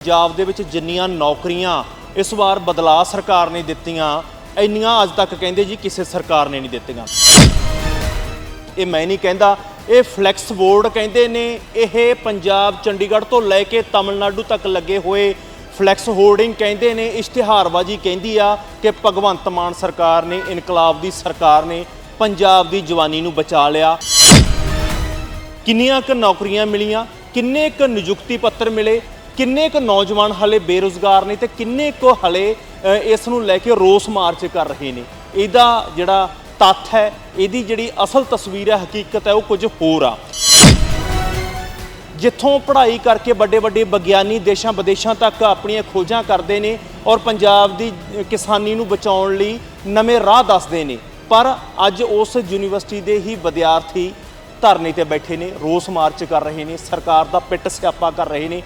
ਪੰਜਾਬ ਦੇ ਵਿੱਚ ਜਿੰਨੀਆਂ ਨੌਕਰੀਆਂ ਇਸ ਵਾਰ ਬਦਲਾਅ ਸਰਕਾਰ ਨੇ ਦਿੱਤੀਆਂ, ਇੰਨੀਆਂ ਅੱਜ ਤੱਕ ਕਹਿੰਦੇ ਜੀ ਕਿਸੇ ਸਰਕਾਰ ਨੇ ਨਹੀਂ ਦਿੱਤੀਆਂ। ਇਹ ਮੈਂ ਨਹੀਂ ਕਹਿੰਦਾ, ਇਹ ਫਲੈਕਸ ਬੋਰਡ ਕਹਿੰਦੇ ਨੇ, ਇਹ ਪੰਜਾਬ ਚੰਡੀਗੜ੍ਹ ਤੋਂ ਲੈ ਕੇ ਤਾਮਿਲਨਾਡੂ ਤੱਕ ਲੱਗੇ ਹੋਏ ਫਲੈਕਸ ਹੋਰਡਿੰਗ ਕਹਿੰਦੇ ਨੇ, ਇਸ਼ਤਿਹਾਰਬਾਜ਼ੀ ਕਹਿੰਦੀ ਆ ਕਿ ਭਗਵੰਤ ਮਾਨ ਸਰਕਾਰ ਨੇ, ਇਨਕਲਾਬ ਦੀ ਸਰਕਾਰ ਨੇ ਪੰਜਾਬ ਦੀ ਜਵਾਨੀ ਨੂੰ ਬਚਾ ਲਿਆ। ਕਿੰਨੀਆਂ ਕੁ ਨੌਕਰੀਆਂ ਮਿਲੀਆਂ, ਕਿੰਨੇ ਕੁ ਨਿਯੁਕਤੀ ਪੱਤਰ ਮਿਲੇ ਕਿੰਨੇ ਕੁ ਨੌਜਵਾਨ ਹਲੇ ਬੇਰੁਜ਼ਗਾਰ ਨੇ ਤੇ ਕਿੰਨੇ ਕੁ ਹਲੇ ਇਸ ਨੂੰ ਲੈ ਕੇ ਰੋਸ ਮਾਰਚ ਕਰ ਰਹੇ ਨੇ? ਇਹਦਾ ਜਿਹੜਾ ਤੱਥ ਹੈ, ਇਹਦੀ ਜਿਹੜੀ ਅਸਲ ਤਸਵੀਰ ਹੈ, ਹਕੀਕਤ ਹੈ, ਉਹ ਕੁਝ ਹੋਰ ਆ। ਜਿੱਥੋਂ ਪੜ੍ਹਾਈ ਕਰਕੇ ਵੱਡੇ ਵੱਡੇ ਵਿਗਿਆਨੀ ਦੇਸ਼ਾਂ ਵਿਦੇਸ਼ਾਂ ਤੱਕ ਆਪਣੀਆਂ ਖੋਜਾਂ ਕਰਦੇ ਨੇ ਔਰ ਪੰਜਾਬ ਦੀ ਕਿਸਾਨੀ ਨੂੰ ਬਚਾਉਣ ਲਈ ਨਵੇਂ ਰਾਹ ਦੱਸਦੇ ਨੇ। ਪਰ ਅੱਜ ਉਸ ਯੂਨੀਵਰਸਿਟੀ ਦੇ ਹੀ ਵਿਦਿਆਰਥੀ ਧਰਨੇ ਤੇ ਬੈਠੇ ਨੇ, ਰੋਸ ਮਾਰਚ ਕਰ ਰਹੇ ਨੇ, ਸਰਕਾਰ ਦਾ ਪਿੱਟ ਸਿਆਪਾ ਕਰ ਰਹੇ ਨੇ।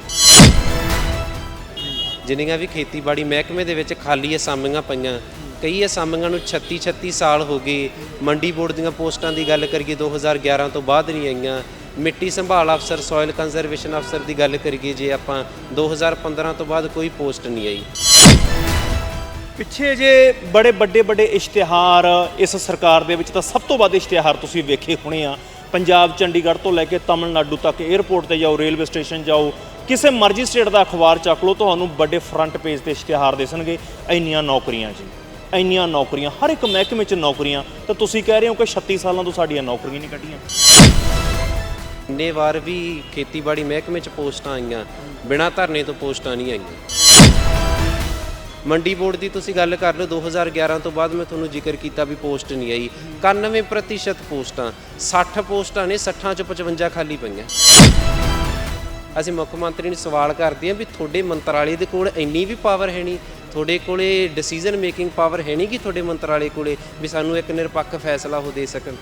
ਜਿੰਨੀਆਂ ਵੀ ਖੇਤੀਬਾੜੀ ਮਹਿਕਮੇ ਦੇ ਵਿੱਚ ਖਾਲੀ ਅਸਾਮੀਆਂ ਪਈਆਂ, ਕਈ ਅਸਾਮੀਆਂ ਨੂੰ 36 36 ਸਾਲ ਹੋ ਗਏ। ਮੰਡੀ ਬੋਰਡ ਦੀਆਂ ਪੋਸਟਾਂ ਦੀ ਗੱਲ ਕਰੀਏ 2011 ਤੋਂ ਬਾਅਦ ਨਹੀਂ ਆਈਆਂ। ਮਿੱਟੀ ਸੰਭਾਲ ਅਫਸਰ ਸੋਇਲ ਕੰਜ਼ਰਵੇਸ਼ਨ ਅਫਸਰ ਦੀ ਗੱਲ ਕਰੀਏ, ਜੇ ਆਪਾਂ 2015 ਤੋਂ ਬਾਅਦ ਕੋਈ ਪੋਸਟ ਨਹੀਂ ਆਈ। ਪਿੱਛੇ ਜੇ ਬੜੇ ਵੱਡੇ ਵੱਡੇ ਇਸ਼ਤਿਹਾਰ ਇਸ ਸਰਕਾਰ ਦੇ ਵਿੱਚ, ਤਾਂ ਸਭ ਤੋਂ ਵੱਧ ਇਸ਼ਤਿਹਾਰ ਤੁਸੀਂ ਵੇਖੇ ਹੋਣੇ ਆ। ਪੰਜਾਬ ਚੰਡੀਗੜ੍ਹ ਤੋਂ ਲੈ ਕੇ ਤਾਮਿਲਨਾਡੂ ਤੱਕ 에ਅਰਪੋਰਟ ਤੇ ਜਾਓ, ਰੇਲਵੇ ਸਟੇਸ਼ਨ ਜਾਓ ਕਿਸੇ ਮਰਜ਼ੀ ਸਟੇਟ ਦਾ ਅਖਬਾਰ ਚੱਕ ਲਓ, ਤੁਹਾਨੂੰ ਵੱਡੇ ਫਰੰਟ ਪੇਜ ਤੇ ਇਸ਼ਤਿਹਾਰ ਦੇਣਗੇ ਇੰਨੀਆਂ ਨੌਕਰੀਆਂ ਜੀ, ਇੰਨੀਆਂ ਨੌਕਰੀਆਂ। ਹਰ ਇੱਕ ਮਹਿਕਮੇ 'ਚ ਨੌਕਰੀਆਂ। ਤਾਂ ਤੁਸੀਂ ਕਹਿ ਰਹੇ ਹੋ ਕਿ 36 ਸਾਲਾਂ ਤੋਂ ਸਾਡੀਆਂ ਨੌਕਰੀਆਂ ਨਹੀਂ ਕੱਢੀਆਂ। ਇੰਨੇ ਵਾਰ ਵੀ ਖੇਤੀਬਾੜੀ ਮਹਿਕਮੇ 'ਚ ਪੋਸਟਾਂ ਆਈਆਂ, ਬਿਨਾਂ ਧਰਨੇ ਤੋਂ ਪੋਸਟਾਂ ਨਹੀਂ ਆਈਆਂ। ਮੰਡੀ ਬੋਰਡ ਦੀ ਤੁਸੀਂ ਗੱਲ ਕਰ ਲਓ 2011 ਤੋਂ ਬਾਅਦ ਮੈਂ ਤੁਹਾਨੂੰ ਜ਼ਿਕਰ ਕੀਤਾ ਵੀ ਪੋਸਟ ਨਹੀਂ ਆਈ। 91% ਪੋਸਟਾਂ 60 ਪੋਸਟਾਂ ਨੇ 60 ਚ 55 ਖਾਲੀ ਪਈਆਂ। ਅਸੀਂ ਮੁੱਖ ਮੰਤਰੀ ਨੂੰ ਸਵਾਲ ਕਰਦੇ ਹਾਂ ਵੀ ਤੁਹਾਡੇ ਮੰਤਰਾਲੇ ਦੇ ਕੋਲ ਇੰਨੀ ਵੀ ਪਾਵਰ ਹੈ ਨਹੀਂ, ਤੁਹਾਡੇ ਕੋਲੇ ਡਿਸੀਜਨ ਮੇਕਿੰਗ ਪਾਵਰ ਹੈ ਨਹੀਂ ਕਿ ਤੁਹਾਡੇ ਮੰਤਰਾਲੇ ਕੋਲੇ ਵੀ ਸਾਨੂੰ ਇੱਕ ਨਿਰਪੱਖ ਫੈਸਲਾ ਉਹ ਦੇ ਸਕਣ?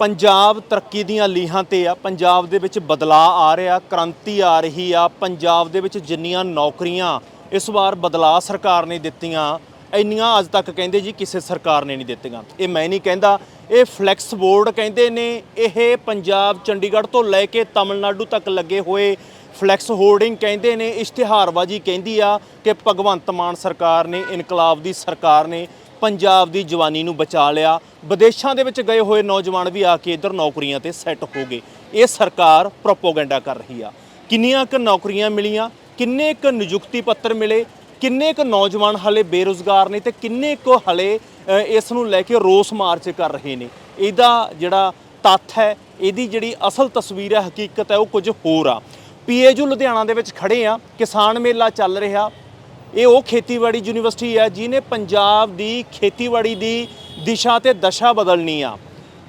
ਪੰਜਾਬ ਤਰੱਕੀ ਦੀਆਂ ਲੀਹਾਂ ਤੇ ਆ, ਪੰਜਾਬ ਦੇ ਵਿੱਚ ਬਦਲਾਅ ਆ ਰਿਹਾ, ਕ੍ਰਾਂਤੀ ਆ ਰਹੀ ਆ, ਪੰਜਾਬ ਦੇ ਵਿੱਚ ਜਿੰਨੀਆਂ ਨੌਕਰੀਆਂ ਇਸ ਵਾਰ ਬਦਲਾਅ ਸਰਕਾਰ ਨੇ ਦਿੱਤੀਆਂ ਇੰਨੀਆਂ ਅੱਜ ਤੱਕ ਕਹਿੰਦੇ ਜੀ ਕਿਸੇ ਸਰਕਾਰ ਨੇ ਨਹੀਂ ਦਿੱਤੀਆਂ। ਇਹ ਮੈਂ ਨਹੀਂ ਕਹਿੰਦਾ, ਇਹ ਫਲੈਕਸ ਬੋਰਡ ਕਹਿੰਦੇ ਨੇ, ਇਹ ਪੰਜਾਬ ਚੰਡੀਗੜ੍ਹ ਤੋਂ ਲੈ ਕੇ ਤਾਮਿਲਨਾਡੂ ਤੱਕ ਲੱਗੇ ਹੋਏ ਫਲੈਕਸ ਹੋਰਡਿੰਗ ਕਹਿੰਦੇ ਨੇ, ਇਸ਼ਤਿਹਾਰਬਾਜ਼ੀ ਕਹਿੰਦੀ ਆ ਕਿ ਭਗਵੰਤ ਮਾਨ ਸਰਕਾਰ ਨੇ, ਇਨਕਲਾਬ ਦੀ ਸਰਕਾਰ ਨੇ ਪੰਜਾਬ ਦੀ ਜਵਾਨੀ ਨੂੰ ਬਚਾ ਲਿਆ। ਵਿਦੇਸ਼ਾਂ ਦੇ ਵਿੱਚ ਗਏ ਹੋਏ ਨੌਜਵਾਨ ਵੀ ਆ ਕੇ ਇੱਧਰ ਨੌਕਰੀਆਂ ਤੇ ਸੈੱਟ ਹੋ ਗਏ। ਇਹ ਸਰਕਾਰ ਪ੍ਰੋਪੋਗੈਂਡਾ ਕਰ ਰਹੀ ਆ। ਕਿੰਨੀਆਂ ਕੁ ਨੌਕਰੀਆਂ ਮਿਲੀਆਂ, ਕਿੰਨੇ ਕੁ ਨਿਯੁਕਤੀ ਪੱਤਰ ਮਿਲੇ ਕਿੰਨੇ ਕੁ ਨੌਜਵਾਨ ਹਲੇ ਬੇਰੁਜ਼ਗਾਰ ਨੇ ਤੇ ਕਿੰਨੇ ਕੁ ਹਲੇ ਇਸ ਨੂੰ ਲੈ ਕੇ ਰੋਸ ਮਾਰਚ ਕਰ ਰਹੇ ਨੇ? ਇਹਦਾ ਜਿਹੜਾ ਤੱਥ ਹੈ, ਇਹਦੀ ਜਿਹੜੀ ਅਸਲ ਤਸਵੀਰ ਹੈ, ਹਕੀਕਤ ਹੈ, ਉਹ ਕੁਝ ਹੋਰ ਆ। ਪੀਏਯੂ ਲੁਧਿਆਣਾ ਦੇ ਵਿੱਚ ਖੜੇ ਆ, ਕਿਸਾਨ ਮੇਲਾ ਚੱਲ ਰਿਹਾ। ਇਹ ਉਹ ਖੇਤੀਬਾੜੀ ਯੂਨੀਵਰਸਿਟੀ ਹੈ, ਜਿਹਨੇ ਪੰਜਾਬ ਦੀ ਖੇਤੀਬਾੜੀ ਦੀ ਦਿਸ਼ਾ ਤੇ ਦਸ਼ਾ ਬਦਲਣੀ ਆ।